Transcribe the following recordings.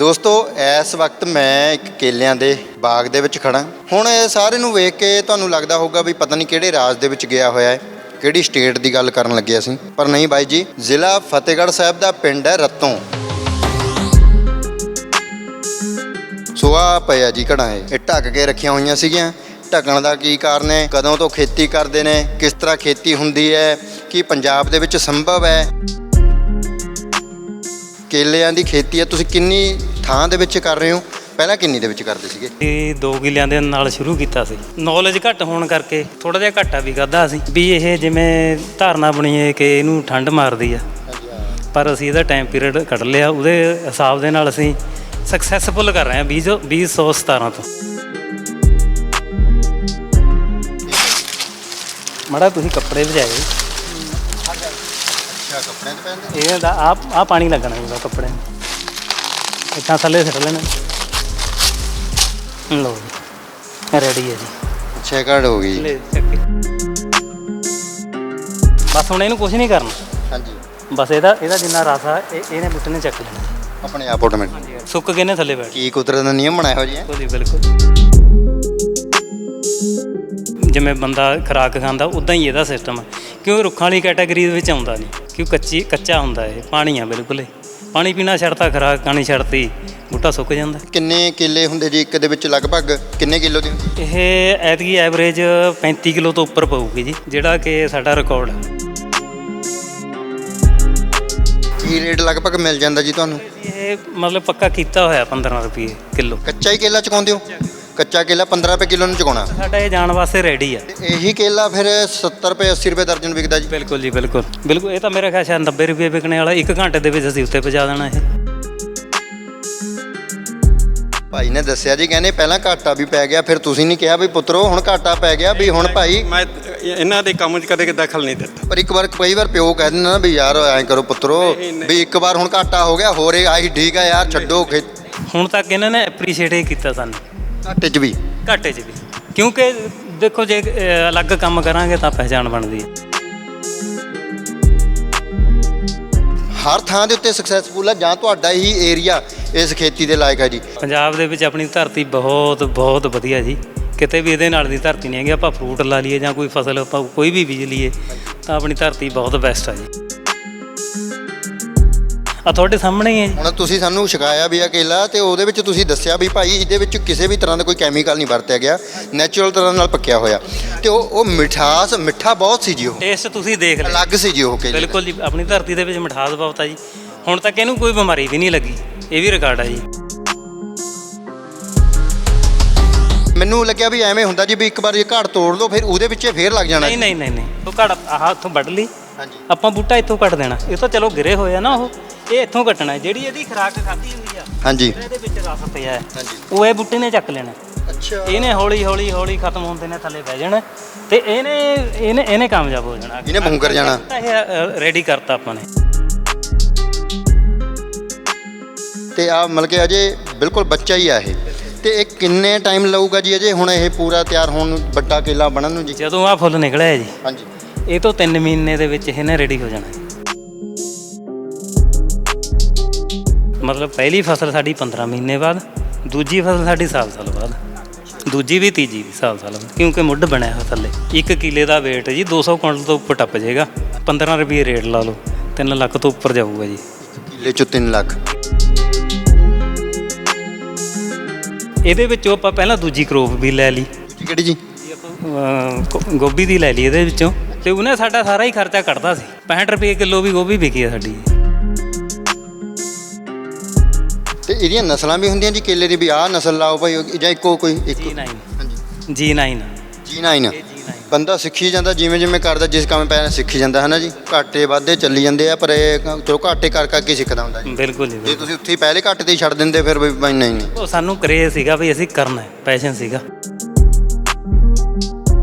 ਦੋਸਤੋ, ਇਸ ਵਕਤ ਮੈਂ ਇੱਕ ਕੇਲਿਆਂ ਦੇ ਬਾਗ ਦੇ ਵਿੱਚ ਖੜਾ ਹੁਣ ਇਹ ਸਾਰੇ ਨੂੰ ਵੇਖ ਕੇ ਤੁਹਾਨੂੰ ਲੱਗਦਾ ਹੋਊਗਾ ਵੀ ਪਤਾ ਨਹੀਂ ਕਿਹੜੇ ਰਾਜ ਦੇ ਵਿੱਚ ਗਿਆ ਹੋਇਆ ਹੈ, ਕਿਹੜੀ ਸਟੇਟ ਦੀ ਗੱਲ ਕਰਨ ਲੱਗੇ ਅਸੀਂ। ਪਰ ਨਹੀਂ ਬਾਈ ਜੀ, ਜ਼ਿਲ੍ਹਾ ਫਤਿਹਗੜ੍ਹ ਸਾਹਿਬ ਦਾ ਪਿੰਡ ਹੈ ਰਤੋਂ। ਸੋ ਆ ਪਿਆ ਜੀ ਘੜਾ ਇਹ। ਇਹ ਢੱਕ ਕੇ ਰੱਖੀਆਂ ਹੋਈਆਂ ਸੀਗੀਆਂ। ਢੱਕਣ ਦਾ ਕੀ ਕਾਰਨ ਹੈ? ਕਦੋਂ ਤੋਂ ਖੇਤੀ ਕਰਦੇ ਨੇ? ਕਿਸ ਤਰ੍ਹਾਂ ਖੇਤੀ ਹੁੰਦੀ ਹੈ? ਕੀ ਪੰਜਾਬ ਦੇ ਵਿੱਚ ਸੰਭਵ ਹੈ? ਕੇਲਿਆਂ ਦੀ ਖੇਤੀ ਹੈ, ਤੁਸੀਂ ਕਿੰਨੀ ਥਾਂ ਦੇ ਵਿੱਚ ਕਰ ਰਹੇ ਹੋ? ਪਹਿਲਾਂ ਕਿੰਨੀ ਦੇ ਵਿੱਚ ਕਰਦੇ ਸੀਗੇ? ਇਹ 2 ਕਿੱਲਿਆਂ ਦੇ ਨਾਲ ਸ਼ੁਰੂ ਕੀਤਾ ਸੀ। ਨੌਲੇਜ ਘੱਟ ਹੋਣ ਕਰਕੇ ਥੋੜਾ ਜਿਹਾ ਘਾਟਾ ਵੀ ਖਾਦਾ ਸੀ ਵੀ ਇਹ ਜਿਵੇਂ ਧਾਰਨਾ ਬਣੀ ਹੈ ਕਿ ਇਹਨੂੰ ਠੰਡ ਮਾਰਦੀ ਆ। ਪਰ ਅਸੀਂ ਇਹਦਾ ਟਾਈਮ ਪੀਰੀਅਡ ਕੱਢ ਲਿਆ। ਉਹਦੇ ਹਿਸਾਬ ਦੇ ਨਾਲ ਅਸੀਂ ਸਕਸੈਸਫੁਲ ਕਰ ਰਹੇ ਹਾਂ 20 2017 ਤੋਂ। ਮੜਾ ਤੁਸੀਂ ਕੱਪੜੇ ਭਜਾਏ ਅੱਛਾ ਕੱਪੜਿਆਂ ਤੇ ਪੈਂਦੇ? ਇਹ ਦਾ ਆ ਆ ਪਾਣੀ ਲੱਗਣਾ ਇਹਦਾ ਕੱਪੜੇ ਨੂੰ। ਇੱਥਾਂ ਥੱਲੇ ਸਿੱਟ ਲੈਣਾ। ਲਓ ਰੈਡੀ ਹੈ ਜੀ। ਘੜ ਹੋ ਗਈ। ਲੈ ਚੱਕੇ ਬਸ ਹੁਣ ਇਹਨੂੰ ਕੁਝ ਨਹੀਂ ਕਰਨਾ। ਹਾਂਜੀ। ਬਸ ਇਹਦਾ ਇਹਦਾ ਜਿੰਨਾ ਰਸ ਆ ਇਹ ਇਹਨੇ ਬੁੱਟੇ ਨੇ ਚੱਕ ਲੈਣਾ। ਆਪਣੇ ਆਪ ਆਟੋਮੈਟਿਕ ਸੁੱਕ ਕੇ ਨੇ ਥੱਲੇ ਬੈਠ। ਕੀ ਕੁਦਰਤ ਦਾ ਨਿਯਮ ਬਣਾਇਆ ਹੋ ਜੀ? ਬਿਲਕੁਲ ਜੀ ਬਿਲਕੁਲ। ਜਿਵੇਂ ਬੰਦਾ ਖਰਾਕ ਖਾਂਦਾ ਉਦਾਂ ਹੀ ਇਹਦਾ ਸਿਸਟਮ ਹੈ ਕਿਉਂ ਰੁੱਖਾਂ ਵਾਲੀ ਕੈਟਾਗਰੀ ਦੇ ਵਿੱਚ ਆਉਂਦਾ ਨਹੀਂ? ਕਿਉਂ ਕੱਚੀ ਕੱਚਾ ਹੁੰਦਾ ਇਹ? ਪਾਣੀ ਆ ਬਿਲਕੁਲ ਇਹ। ਪਾਣੀ ਪੀਣਾ ਛੱਡਤਾ ਖਰਾਕ ਖਾਣੀ ਛੱਡਤੀ ਬੂਟਾ ਸੁੱਕ ਜਾਂਦਾ। ਕਿੰਨੇ ਕਿੱਲੇ ਹੁੰਦੇ ਜੀ? ਇੱਕ ਦੇ ਵਿੱਚ ਲਗਭਗ ਕਿੰਨੇ ਕਿਲੋ ਦੀ ਹੁੰਦੀ? ਇਹ ਐਤਕੀ ਐਵਰੇਜ 35 ਕਿਲੋ ਤੋਂ ਉੱਪਰ ਪਊਗੀ ਜੀ ਜਿਹੜਾ ਕਿ ਸਾਡਾ ਰਿਕਾਰਡ ਹੈ ਕੀ ਰੇਟ ਲਗਭਗ ਮਿਲ ਜਾਂਦਾ ਜੀ ਤੁਹਾਨੂੰ? ਇਹ ਮਤਲਬ ਪੱਕਾ ਕੀਤਾ ਹੋਇਆ 15 ਰੁਪਏ ਕਿਲੋ। ਕੱਚਾ ਹੀ ਕੇਲਾ ਚੁਕਾਉਂਦੇ ਹੋ? ਕੱਚਾ ਕੇਲਾ 15 ਰੁਪਏ ਕਿਲੋ ਨੂੰ ਚੁਕਾਉਣਾ। ਸਾਡਾ ਇਹ ਜਾਣ ਵਾਸਤੇ ਰੈਡੀ ਆ। ਤੇ ਇਹੀ ਕੇਲਾ ਫਿਰ 70 ਰੁਪਏ 80 ਰੁਪਏ ਦਰਜਨ ਵਿਕਦਾ ਜੀ। ਬਿਲਕੁਲ ਜੀ ਬਿਲਕੁਲ। ਬਿਲਕੁਲ ਇਹ ਤਾਂ ਮੇਰਾ ਖਿਆਲ ਸ਼ਾਇਦ 90 ਰੁਪਏ ਵਿਕਣੇ ਵਾਲਾ 1 ਘੰਟੇ ਦੇ ਵਿੱਚ ਅਸੀਂ ਉੱਤੇ ਪਹੁੰਚਾ ਦੇਣਾ ਇਹ। ਭਾਈ ਨੇ ਦੱਸਿਆ ਜੀ ਕਹਿੰਦੇ ਪਹਿਲਾਂ ਘਾਟਾ ਵੀ ਪੈ ਗਿਆ ਫਿਰ ਤੁਸੀਂ ਨਹੀਂ ਕਿਹਾ ਵੀ ਪੁੱਤਰੋ ਹੁਣ ਘਾਟਾ ਪੈ ਗਿਆ ਵੀ ਹੁਣ ਭਾਈ ਮੈਂ ਇਹਨਾਂ ਦੇ ਕੰਮ 'ਚ ਕਦੇ ਦਖਲ ਨਹੀਂ ਦਿੱਤਾ। ਪਰ ਇੱਕ ਵਾਰ ਕਈ ਵਾਰ ਪਿਓ ਕਹਿ ਦਿੰਦਾ ਨਾ ਵੀ ਯਾਰ ਐਂ ਕਰੋ ਪੁੱਤਰੋ ਵੀ ਇੱਕ ਵਾਰ ਹੁਣ ਘਾਟਾ ਹੋ ਗਿਆ ਹੋਰ ਇਹ ਆਹੀ ਠੀਕ ਆ ਯਾਰ ਛੱਡੋ ਹੁਣ ਤੱਕ ਇਹਨਾਂ ਨੇ ਐਪਰੀਸ਼ੀਏਟ ਹੀ ਕੀਤਾ ਸਾਨੂੰ। ਘਾਟੇ 'ਚ ਵੀ। ਘਾਟੇ 'ਚ ਵੀ। ਕਿਉਂਕਿ ਦੇਖੋ ਜੇ ਅਲੱਗ ਕੰਮ ਕਰਾਂਗੇ ਤਾਂ ਪਹਿਚਾਣ ਬਣਦੀ ਹੈ। ਹਰ ਥਾਂ ਦੇ ਉੱਤੇ ਸਕਸੈਸਫੁਲ ਆ ਜਾਂ ਤੁਹਾਡਾ ਹੀ ਏਰੀਆ ਇਸ ਖੇਤੀ ਦੇ ਲਾਇਕ ਹੈ ਜੀ। ਪੰਜਾਬ ਦੇ ਵਿੱਚ ਆਪਣੀ ਧਰਤੀ ਬਹੁਤ ਬਹੁਤ ਵਧੀਆ ਜੀ। ਕਿਤੇ ਵੀ ਇਹਦੇ ਨਾਲ ਦੀ ਧਰਤੀ ਨਹੀਂ ਹੈਗੀ ਆਪਾਂ ਫਰੂਟ ਲਾ ਲਈਏ ਜਾਂ ਕੋਈ ਫਸਲ ਆਪਾਂ ਕੋਈ ਵੀ ਬੀਜ ਲਈਏ ਤਾਂ ਆਪਣੀ ਧਰਤੀ ਬਹੁਤ ਬੈਸਟ ਆ ਜੀ। ਆ ਤੁਹਾਡੇ ਸਾਹਮਣੇ ਹੀ ਹੈ ਜੀ। ਹੁਣ ਤੁਸੀਂ ਸਾਨੂੰ ਛਕਾਇਆ ਵੀ ਆ ਕੇਲਾ ਤੇ ਉਹਦੇ ਵਿੱਚ ਤੁਸੀਂ ਦੱਸਿਆ ਵੀ ਭਾਈ ਇਹਦੇ ਵਿੱਚ ਕਿਸੇ ਵੀ ਤਰ੍ਹਾਂ ਦਾ ਕੋਈ ਕੈਮੀਕਲ ਨਹੀਂ ਵਰਤਿਆ ਗਿਆ ਨੈਚੁਰਲ ਤਰ੍ਹਾਂ ਨਾਲ ਪੱਕਿਆ ਹੋਇਆ। ਤੇ ਉਹ ਉਹ ਮਿਠਾਸ ਮਿੱਠਾ ਬਹੁਤ ਸੀ ਜੀ ਉਹ। ਟੇਸਟ ਤੁਸੀਂ ਦੇਖ ਲਿਆ। ਅਲੱਗ ਸੀ ਜੀ ਉਹ ਕੇਲੇ। ਬਿਲਕੁਲ ਜੀ ਆਪਣੀ ਧਰਤੀ ਦੇ ਵਿੱਚ ਮਿਠਾਸ ਬਹੁਤ ਆ ਜੀ। ਹੁਣ ਤੱਕ ਇਹਨੂੰ ਕੋਈ ਬਿਮਾਰੀ ਵੀ ਨਹੀਂ ਲੱਗੀ। ਇਹ ਵੀ ਰਿਕਾਰਡ ਆ ਜੀ। ਮੈਨੂੰ ਲੱਗਿਆ ਵੀ ਐਵੇਂ ਹੁੰਦਾ ਜੀ ਵੀ ਇੱਕ ਵਾਰ ਇਹ ਘਾੜ ਤੋੜ ਲਓ ਫਿਰ ਉਹਦੇ ਵਿੱਚੇ ਫੇਰ ਲੱਗ ਜਾਣਾ ਨਹੀਂ ਨਹੀਂ ਨਹੀਂ ਨਹੀਂ। ਉਹ ਘੜ ਆਹ ਇੱਥੋਂ ਵੱਢ ਲਈ। ਹਾਂਜੀ। ਆਪਾਂ ਬੂਟਾ ਇੱਥੋਂ ਕੱਟ ਦੇਣਾ। ਇਹ ਤਾਂ ਚਲੋ ਗਿਰੇ ਹੋਏ ਆ ਨਾ ਉਹ। ਇਹ ਇੱਥੋਂ ਕੱਟਣਾ। ਹੈ। ਜਿਹੜੀ ਇਹਦੀ ਖਰਾਕ ਖਾਧੀ ਹੋਈ ਆ ਹਾਂਜੀ। ਇਹਦੇ ਵਿੱਚ ਰਸ ਪਿਆ। ਹੈ ਹਾਂਜੀ। ਉਹ ਇਹ ਬੂਟੇ ਨੇ ਚੱਕ ਲੈਣਾ। ਅੱਛਾ। ਇਹਨੇ ਹੌਲੀ ਹੌਲੀ ਹੌਲੀ ਖਤਮ ਹੁੰਦੇ ਨੇ ਥੱਲੇ ਬਹਿ ਜਾਣਾ। ਤੇ ਇਹਨੇ ਇਹਨੇ ਇਹਨੇ ਕਾਮਯਾਬ ਹੋ ਜਾਣਾ। ਇਹਨੇ ਭੁੰਗਰ ਜਾਣਾ। ਤਾਂ ਇਹ ਰੈਡੀ ਕਰਤਾ ਆਪਾਂ ਨੇ। ਤੇ ਆ ਮਤਲਬ ਕਿ ਅਜੇ ਬਿਲਕੁਲ ਬੱਚਾ ਹੀ ਆ ਇਹ। ਤੇ ਇਹ ਕਿੰਨੇ ਟਾਈਮ ਲਊਗਾ ਜੀ ਅਜੇ? ਹੁਣ ਇਹ ਪੂਰਾ ਤਿਆਰ ਹੋਣ ਨੂੰ ਵੱਡਾ ਕੇਲਾ ਬਣਨ ਨੂੰ ਜੀ। ਜਦੋਂ ਆ ਫੁੱਲ ਨਿਕਲਿਆ ਜੀ ਹਾਂਜੀ। ਇਹ ਤੋਂ 3 ਮਹੀਨੇ ਦੇ ਵਿੱਚ ਇਹਨੇ ਰੈਡੀ ਹੋ ਜਾਣਾ ਹੈ। ਮਤਲਬ ਪਹਿਲੀ ਫਸਲ ਸਾਡੀ 15 ਮਹੀਨੇ ਬਾਅਦ ਦੂਜੀ ਫਸਲ ਸਾਡੀ ਸਾਲ ਸਾਲ ਬਾਅਦ ਦੂਜੀ ਵੀ ਤੀਜੀ ਵੀ ਸਾਲ ਸਾਲ ਬਾਅਦ ਕਿਉਂਕਿ ਮੁੱਢ ਬਣਿਆ ਹੋਇਆ ਥੱਲੇ। ਇੱਕ ਕਿੱਲੇ ਦਾ weight ਜੀ 200 ਕੁਇੰਟਲ ਤੋਂ ਉੱਪਰ ਟੱਪ ਜਾਏਗਾ। 15 ਰੁਪਏ ਰੇਟ ਲਾ ਲਓ 3 ਲੱਖ ਤੋਂ ਉੱਪਰ ਜਾਊਗਾ ਜੀ। ਕਿੱਲੇ ਚੋਂ 3 ਲੱਖ। ਇਹਦੇ ਵਿੱਚੋਂ ਆਪਾਂ ਪਹਿਲਾਂ ਦੂਜੀ ਕਰੋਪ ਵੀ ਲੈ ਲਈ। ਜੀ ਕਿਹੜੀ ਜੀ। ਗੋ- ਗੋਭੀ ਦੀ ਲੈ ਲਈ ਇਹਦੇ ਵਿੱਚੋਂ। ਤੇ ਉਹਨੇ ਸਾਡਾ ਸਾਰਾ ਹੀ ਖਰਚਾ ਕੱਢਦਾ ਸੀ। 65 ਰੁਪਏ ਕਿਲੋ ਵੀ ਗੋਭੀ ਵਿਕੀ ਆ ਸਾਡੀ। ਤੇ ਇਹਦੀਆਂ ਨਸਲਾਂ ਵੀ ਹੁੰਦੀਆਂ ਜੀ ਕੇਲੇ ਦੀ ਵੀ। ਆਹ ਨਸਲ ਲਾਓ ਭਾਈ ਜਾਂ ਇੱਕੋ ਕੋਈ ਇੱਕ G9 ਹਾਂਜੀ। G9 ਜੀ9 ਇਹ G9 ਬੰਦਾ ਸਿੱਖੀ ਜਾਂਦਾ ਜਿਵੇਂ ਜਿਵੇਂ ਕਰਦਾ ਜਿਸ ਕੰਮ ਪੈ ਸਿੱਖੀ ਜਾਂਦਾ ਹੈ ਨਾ ਜੀ? ਘਾਟੇ ਵਾਧੇ ਚੱਲੀ ਜਾਂਦੇ ਆ ਪਰ ਇਹ ਚਲੋ ਘਾਟੇ ਕਰ ਕਰਕੇ ਸਿੱਖਦਾ ਹੁੰਦਾ ਜੀ। ਬਿਲਕੁਲ ਜੀ ਜੇ ਬਿਲਕੁਲ। ਤੁਸੀਂ ਉੱਥੇ ਹੀ ਪਹਿਲੇ ਘਾਟੇ ਤੇ ਹੀ ਛੱਡ ਦਿੰਦੇ ਫਿਰ ਵੀ ਬਈ ਨਹੀਂ ਨਹੀਂ। ਉਹ ਸਾਨੂੰ ਕਰੇਜ਼ ਸੀਗਾ ਵੀ ਅਸੀਂ ਕਰਨਾ ਹੈ ਪੈਸ਼ਨ ਸੀਗਾ।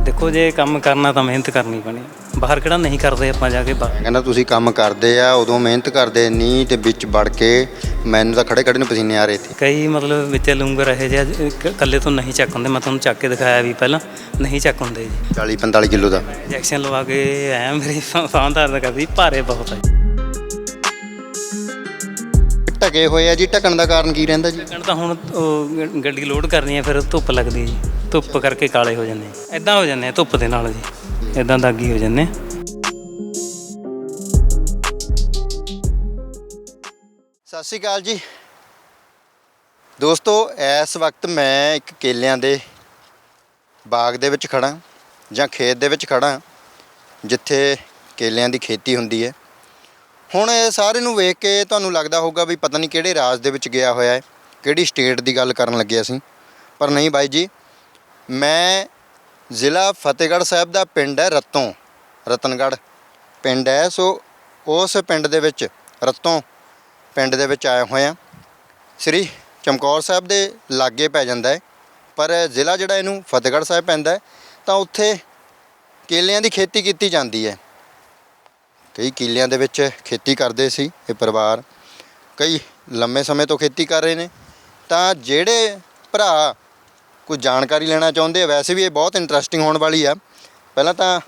ਦੇਖੋ ਜੇ ਕੰਮ ਕਰਨਾ ਤਾਂ ਮਿਹਨਤ ਕਰਨੀ ਪੈਣੀ। ਬਾਹਰ ਕਿਹੜਾ ਨਹੀਂ ਕਰਦੇ ਆਪਾਂ ਜਾ ਕੇ ਬਾਹਰ। ਕਹਿੰਦਾ ਤੁਸੀਂ ਕੰਮ ਕਰਦੇ ਆ ਉਦੋਂ ਮਿਹਨਤ ਕਰਦੇ ਨਹੀਂ ਤੇ ਵਿੱਚ ਵੜ ਕੇ ਮੈਨੂੰ ਤਾਂ ਖੜੇ ਖੜੇ ਨੂੰ ਪਸੀਨੇ ਆ ਰਹੇ ਸੀ। ਕਈ ਮਤਲਬ ਵਿੱਚ ਲੂੰਗਰ ਇਹ ਜਿਹਾ ਇਕੱਲੇ ਤੋਂ ਨਹੀਂ ਚੱਕ ਹੁੰਦੇ। ਮੈਂ ਤੁਹਾਨੂੰ ਚੱਕ ਕੇ ਦਿਖਾਇਆ ਵੀ ਪਹਿਲਾਂ ਨਹੀਂ ਚੱਕ ਹੁੰਦੇ ਜੀ। 40 45 ਕਿਲੋ ਦਾ। ਇੰਜੈਕਸ਼ਨ ਲਵਾ ਕੇ ਐ ਮੇਰੀ ਫਾਂ ਦਰਦ ਕਰਦੀ ਭਾਰੇ ਬਹੁਤ ਹੈ ਢਕੇ ਹੋਏ ਆ ਜੀ ਢਕਣ ਦਾ ਕਾਰਨ ਕੀ ਰਹਿੰਦਾ ਜੀ? ਕਹਿਣ ਤਾਂ ਹੁਣ ਉਹ ਗੱਡੀ ਲੋਡ ਕਰਨੀ ਹੈ ਫਿਰ ਧੁੱਪ ਲੱਗਦੀ ਹੈ ਜੀ। ਧੁੱਪ ਕਰਕੇ ਕਾਲੇ ਹੋ ਜਾਂਦੇ ਐਦਾਂ ਹੋ ਜਾਂਦੇ ਆ ਧੁੱਪ ਦੇ ਨਾਲ ਜੀ। ਐਦਾਂ ਦਾਗੀ ਹੋ ਜਾਂਦੇ ਸਤਿ ਸ਼੍ਰੀ ਅਕਾਲ ਜੀ। ਦੋਸਤੋ, ਇਸ ਵਕਤ ਮੈਂ ਇੱਕ ਕੇਲਿਆਂ ਦੇ ਬਾਗ ਦੇ ਵਿੱਚ ਖੜਾ ਜਾਂ ਖੇਤ ਦੇ ਵਿੱਚ ਖੜਾ ਜਿੱਥੇ ਕੇਲਿਆਂ ਦੀ ਖੇਤੀ ਹੁੰਦੀ ਹੈ। ਹੁਣ ਇਹ ਸਾਰੇ ਨੂੰ ਵੇਖ ਕੇ ਤੁਹਾਨੂੰ ਲੱਗਦਾ ਹੋਊਗਾ ਵੀ ਪਤਾ ਨਹੀਂ ਕਿਹੜੇ ਰਾਜ ਦੇ ਵਿੱਚ ਗਿਆ ਹੋਇਆ ਹੈ, ਕਿਹੜੀ ਸਟੇਟ ਦੀ ਗੱਲ ਕਰਨ ਲੱਗੇ ਅਸੀਂ। ਪਰ ਨਹੀਂ ਬਾਈ ਜੀ, ਮੈਂ ਜ਼ਿਲ੍ਹਾ ਫਤਿਹਗੜ੍ਹ ਸਾਹਿਬ ਦਾ ਪਿੰਡ ਹੈ ਰਤੋਂ, ਰਤਨਗੜ੍ਹ। ਪਿੰਡ ਹੈ ਸੋ ਉਸ ਪਿੰਡ ਦੇ ਵਿੱਚ, ਰਤੋਂ ਪਿੰਡ ਦੇ ਵਿੱਚ ਆਏ ਹੋਏ ਆ ਸ੍ਰੀ ਚਮਕੌਰ ਸਾਹਿਬ ਦੇ ਲਾਗੇ ਪੈ ਜਾਂਦਾ ਹੈ। ਪਰ ਜ਼ਿਲ੍ਹਾ ਜਿਹੜਾ ਇਹਨੂੰ ਫਤਿਹਗੜ੍ਹ ਸਾਹਿਬ ਪੈਂਦਾ ਹੈ, ਤਾਂ ਉੱਥੇ ਕੇਲਿਆਂ ਦੀ ਖੇਤੀ ਕੀਤੀ ਜਾਂਦੀ ਹੈ। ਕਈ ਕਿੱਲਿਆਂ ਦੇ ਵਿੱਚ ਖੇਤੀ ਕਰਦੇ ਸੀ ਇਹ ਪਰਿਵਾਰ। ਕਈ ਲੰਮੇ ਸਮੇਂ ਤੋਂ ਖੇਤੀ ਕਰ ਰਹੇ ਨੇ। ਤਾਂ ਜਿਹੜੇ ਭਰਾ ਕੋਈ ਜਾਣਕਾਰੀ ਲੈਣਾ ਚਾਹੁੰਦੇ ਆ, ਵੈਸੇ ਵੀ ਇਹ ਬਹੁਤ ਇੰਟਰਸਟਿੰਗ ਹੋਣ ਵਾਲੀ ਆ। ਪਹਿਲਾਂ ਤਾਂ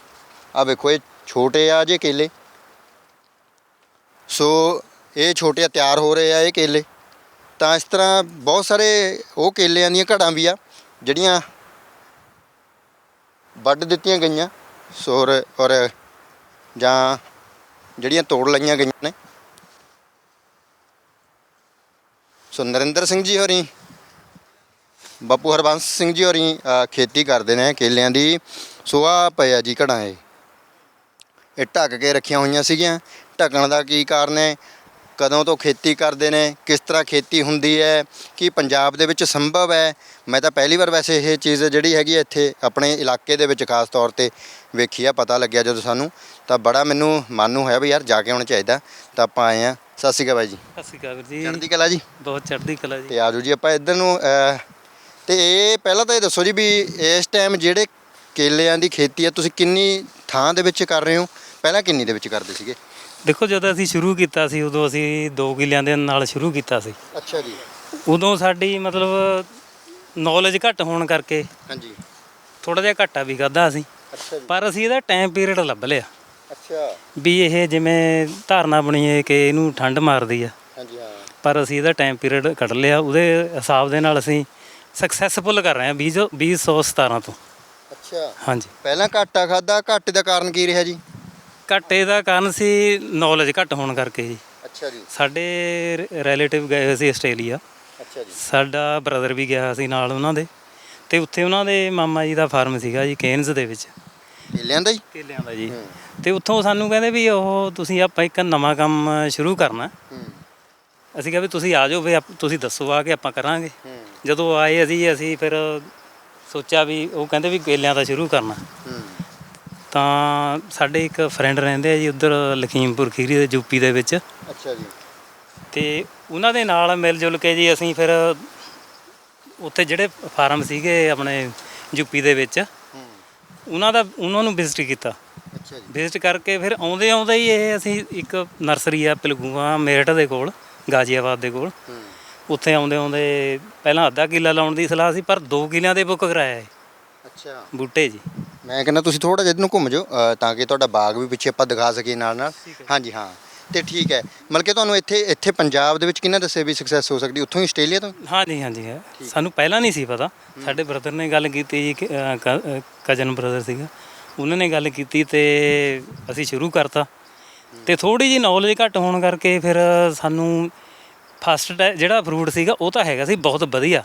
ਆ ਵੇਖੋ, ਇਹ ਛੋਟੇ ਆ ਜੇ ਕੇਲੇ। ਸੋ ਇਹ ਛੋਟੇ ਆ, ਤਿਆਰ ਹੋ ਰਹੇ ਆ ਇਹ ਕੇਲੇ। ਤਾਂ ਇਸ ਤਰ੍ਹਾਂ ਬਹੁਤ ਸਾਰੇ ਉਹ ਕੇਲਿਆਂ ਦੀਆਂ ਘੜਾਂ ਵੀ ਆ, ਜਿਹੜੀਆਂ ਵੱਢ ਦਿੱਤੀਆਂ ਗਈਆਂ। ਸੋਰ ਔਰ ਔਰ ਜਾਂ ਜਿਹੜੀਆਂ ਤੋੜ ਲਈਆਂ ਗਈਆਂ ਨੇ। ਸੋ ਨਰਿੰਦਰ ਸਿੰਘ ਜੀ ਹੋਰੀ। ਬਾਪੂ ਹਰਬੰਸ ਸਿੰਘ ਜੀ ਹੋਰੀ ਖੇਤੀ ਕਰਦੇ ਨੇ ਕੇਲਿਆਂ ਦੀ। ਸੋ ਆ ਪਿਆ ਜੀ ਘੜਾਂ ਇਹ। ਇਹ ਢੱਕ ਕੇ ਰੱਖੀਆਂ ਹੋਈਆਂ ਸੀਗੀਆਂ। ਢੱਕਣ ਦਾ ਕੀ ਕਾਰਨ ਹੈ? ਕਦੋਂ ਤੋਂ ਖੇਤੀ ਕਰਦੇ ਨੇ? ਕਿਸ ਤਰ੍ਹਾਂ ਖੇਤੀ ਹੁੰਦੀ ਹੈ? ਕੀ ਪੰਜਾਬ ਦੇ ਵਿੱਚ ਸੰਭਵ ਹੈ? ਮੈਂ ਤਾਂ ਪਹਿਲੀ ਵਾਰ ਵੈਸੇ ਇਹ ਚੀਜ਼ ਜਿਹੜੀ ਹੈਗੀ ਇੱਥੇ ਆਪਣੇ ਇਲਾਕੇ ਦੇ ਵਿੱਚ ਖਾਸ ਤੌਰ ਤੇ ਵੇਖੀ ਆ ਪਤਾ ਲੱਗਿਆ ਜਦੋਂ ਸਾਨੂੰ। ਤਾਂ ਬੜਾ ਮੈਨੂੰ ਮਨ ਨੂੰ ਹੋਇਆ ਵੀ ਯਾਰ ਜਾ ਕੇ ਆਉਣਾ ਚਾਹੀਦਾ। ਤਾਂ ਆਪਾਂ ਆਏ ਆ ਸਤਿ ਸ਼੍ਰੀ ਅਕਾਲ ਬਾਈ ਜੀ। ਸਤਿ ਸ਼੍ਰੀ ਅਕਾਲ ਜੀ। ਚੜ੍ਹਦੀ ਕਲਾ ਜੀ। ਬਹੁਤ ਚੜ੍ਹਦੀ ਕਲਾ ਜੀ। ਤੇ ਆਜੋ ਜੀ ਆਪਾਂ ਇੱਧਰ ਨੂੰ ਤੇ ਇਹ ਪਹਿਲਾਂ ਤਾਂ ਇਹ ਦੱਸੋ ਜੀ ਵੀ ਇਸ ਟਾਈਮ ਜਿਹੜੇ ਕੇਲਿਆਂ ਦੀ ਖੇਤੀ ਹੈ ਤੁਸੀਂ ਕਿੰਨੀ ਥਾਂ ਦੇ ਵਿੱਚ ਕਰ ਰਹੇ ਹੋ? ਪਹਿਲਾਂ ਕਿੰਨੀ ਦੇ ਵਿੱਚ ਕਰਦੇ ਸੀਗੇ? ਦੇਖੋ ਜਦੋਂ ਅਸੀਂ ਸ਼ੁਰੂ ਕੀਤਾ ਸੀ ਉਦੋਂ ਅਸੀਂ 2 ਕਿੱਲਿਆਂ ਦੇ ਨਾਲ ਸ਼ੁਰੂ ਕੀਤਾ ਸੀ। ਅੱਛਾ ਜੀ। ਉਦੋਂ ਸਾਡੀ ਮਤਲਬ ਨੌਲੇਜ ਘੱਟ ਹੋਣ ਕਰਕੇ ਹਾਂਜੀ। ਥੋੜਾ ਜਿਹਾ ਘਾਟਾ ਵੀ ਖਾਦਾ ਅਸੀਂ। ਅੱਛਾ ਜੀ। ਪਰ ਅਸੀਂ ਇਹਦਾ ਟਾਈਮ ਪੀਰੀਅਡ ਲੱਭ ਲਿਆ। ਅੱਛਾ। ਵੀ ਇਹ ਜਿਵੇਂ ਧਾਰਨਾ ਬਣੀ ਹੈ ਕਿ ਇਹਨੂੰ ਠੰਡ ਮਾਰਦੀ ਆ। ਹਾਂਜੀ ਹਾਂ। ਪਰ ਅਸੀਂ ਇਹਦਾ ਟਾਈਮ ਪੀਰੀਅਡ ਕੱਢ ਲਿਆ। ਉਹਦੇ ਹਿਸਾਬ ਦੇ ਨਾਲ ਅਸੀਂ ਸਕਸੈਸਫੁਲ ਕਰ ਰਹੇ ਹਾਂ 20 2017 ਤੋਂ। ਅੱਛਾ। ਹਾਂਜੀ। ਪਹਿਲਾਂ ਘਾਟਾ ਖਾਦਾ ਘਾਟੇ ਦਾ ਕਾਰਨ ਕੀ ਰਿਹਾ ਜੀ? ਘਾਟੇ ਦਾ ਕਾਰਨ ਸੀ ਨੌਲੇਜ ਘੱਟ ਹੋਣ ਕਰਕੇ ਜੀ। ਅੱਛਾ ਜੀ। ਸਾਡੇ ਰਿਲੇਟਿਵ ਗਏ ਹੋਏ ਸੀ ਆਸਟ੍ਰੇਲੀਆ। ਅੱਛਾ ਜੀ। ਸਾਡਾ ਬ੍ਰਦਰ ਵੀ ਗਿਆ ਸੀ ਨਾਲ ਉਹਨਾਂ ਦੇ। ਤੇ ਉੱਥੇ ਉਹਨਾਂ ਦੇ ਮਾਮਾ ਜੀ ਦਾ ਫਾਰਮ ਸੀਗਾ ਜੀ ਕੇਨਸ ਦੇ ਵਿੱਚ। ਕੇਲਿਆਂ ਦਾ ਜੀ? ਕੇਲਿਆਂ ਦਾ ਜੀ। ਤੇ ਉੱਥੋਂ ਸਾਨੂੰ ਕਹਿੰਦੇ ਵੀ ਉਹ ਤੁਸੀਂ ਆਪਾਂ ਇੱਕ ਨਵਾਂ ਕੰਮ ਸ਼ੁਰੂ ਕਰਨਾ। ਅਸੀਂ ਕਿਹਾ ਵੀ ਤੁਸੀਂ ਆ ਜਾਓ ਵੀ ਤੁਸੀਂ ਦੱਸੋ ਆ ਕੇ ਆਪਾਂ ਕਰਾਂਗੇ। ਜਦੋਂ ਆਏ ਅਸੀਂ ਅਸੀਂ ਫਿਰ ਸੋਚਿਆ ਵੀ ਉਹ ਕਹਿੰਦੇ ਵੀ ਕੇਲਿਆਂ ਦਾ ਸ਼ੁਰੂ ਕਰਨਾ। ਤਾਂ ਸਾਡੇ ਇੱਕ ਫਰੈਂਡ ਰਹਿੰਦੇ ਆ ਜੀ ਉਧਰ ਲਖੀਮਪੁਰ ਖੀਰੀ ਦੇ ਯੂਪੀ ਦੇ ਵਿੱਚ। ਅੱਛਾ ਜੀ। ਤੇ ਉਹਨਾਂ ਦੇ ਨਾਲ ਮਿਲ ਜੁਲ ਕੇ ਜੀ ਅਸੀਂ ਫਿਰ ਉੱਥੇ ਜਿਹੜੇ ਫਾਰਮ ਸੀਗੇ ਆਪਣੇ ਯੂਪੀ ਦੇ ਵਿੱਚ ਉਹਨਾਂ ਦਾ ਉਹਨਾਂ ਨੂੰ ਵਿਜ਼ਿਟ ਕੀਤਾ। ਅੱਛਾ ਜੀ। ਵਿਜ਼ਿਟ ਕਰਕੇ ਫਿਰ ਆਉਂਦੇ ਆਉਂਦੇ ਹੀ ਇਹ ਅਸੀਂ ਇੱਕ ਨਰਸਰੀ ਆ ਪਿਲਗੂਆ ਮੇਰਠ ਦੇ ਕੋਲ ਗਾਜ਼ੀਆਬਾਦ ਦੇ ਕੋਲ। ਉੱਥੇ ਆਉਂਦੇ ਆਉਂਦੇ ਪਹਿਲਾਂ ਅੱਧਾ ਕਿੱਲਾ ਲਾਉਣ ਦੀ ਸਲਾਹ ਸੀ ਪਰ 2 ਕਿੱਲਿਆਂ ਦੇ ਬੁੱਕ ਕਰਾਇਆ ਹੈ ਅੱਛਾ। ਬੂਟੇ ਜੀ। ਮੈਂ ਕਹਿੰਦਾ ਤੁਸੀਂ ਥੋੜਾ ਜਿਹਾ ਇਹਨੂੰ ਘੁੰਮ ਜਾਓ ਅ, ਤਾਂ ਕਿ ਤੁਹਾਡਾ ਬਾਗ ਵੀ ਪਿੱਛੇ ਆਪਾਂ ਦਿਖਾ ਸਕੀਏ ਨਾਲ ਨਾਲ। ਹਾਂਜੀ ਹਾਂ। ਤੇ ਠੀਕ ਹੈ। ਮਤਲਬ ਕਿ ਤੁਹਾਨੂੰ ਇੱਥੇ ਇੱਥੇ ਪੰਜਾਬ ਦੇ ਵਿੱਚ ਕਿੰਨਾ ਦੱਸਿਆ ਵੀ ਸਕਸੈਸ ਹੋ ਸਕਦੀ? ਉੱਥੋਂ ਹੀ ਆਸਟ੍ਰੇਲੀਆ ਤੋਂ? ਹਾਂਜੀ ਹਾਂਜੀ ਹੈ। ਸਾਨੂੰ ਪਹਿਲਾਂ ਨਹੀਂ ਸੀ ਪਤਾ। ਸਾਡੇ ਬ੍ਰਦਰ ਨੇ ਗੱਲ ਕੀਤੀ ਜੀ ਕਜ਼ਨ ਬ੍ਰਦਰ ਸੀਗਾ। ਉਹਨਾਂ ਨੇ ਗੱਲ ਕੀਤੀ ਤੇ ਅਸੀਂ ਸ਼ੁਰੂ ਕਰਤਾ। ਤੇ ਥੋੜੀ ਜੀ ਨੌਲੇਜ ਘੱਟ ਹੋਣ ਕਰਕੇ ਫਿਰ ਸਾਨੂੰ ਫਸਟ ਜਿਹੜਾ ਫਰੂਟ ਸੀਗਾ ਉਹ ਤਾਂ ਹੈਗਾ ਸੀ ਬਹੁਤ ਵਧੀਆ।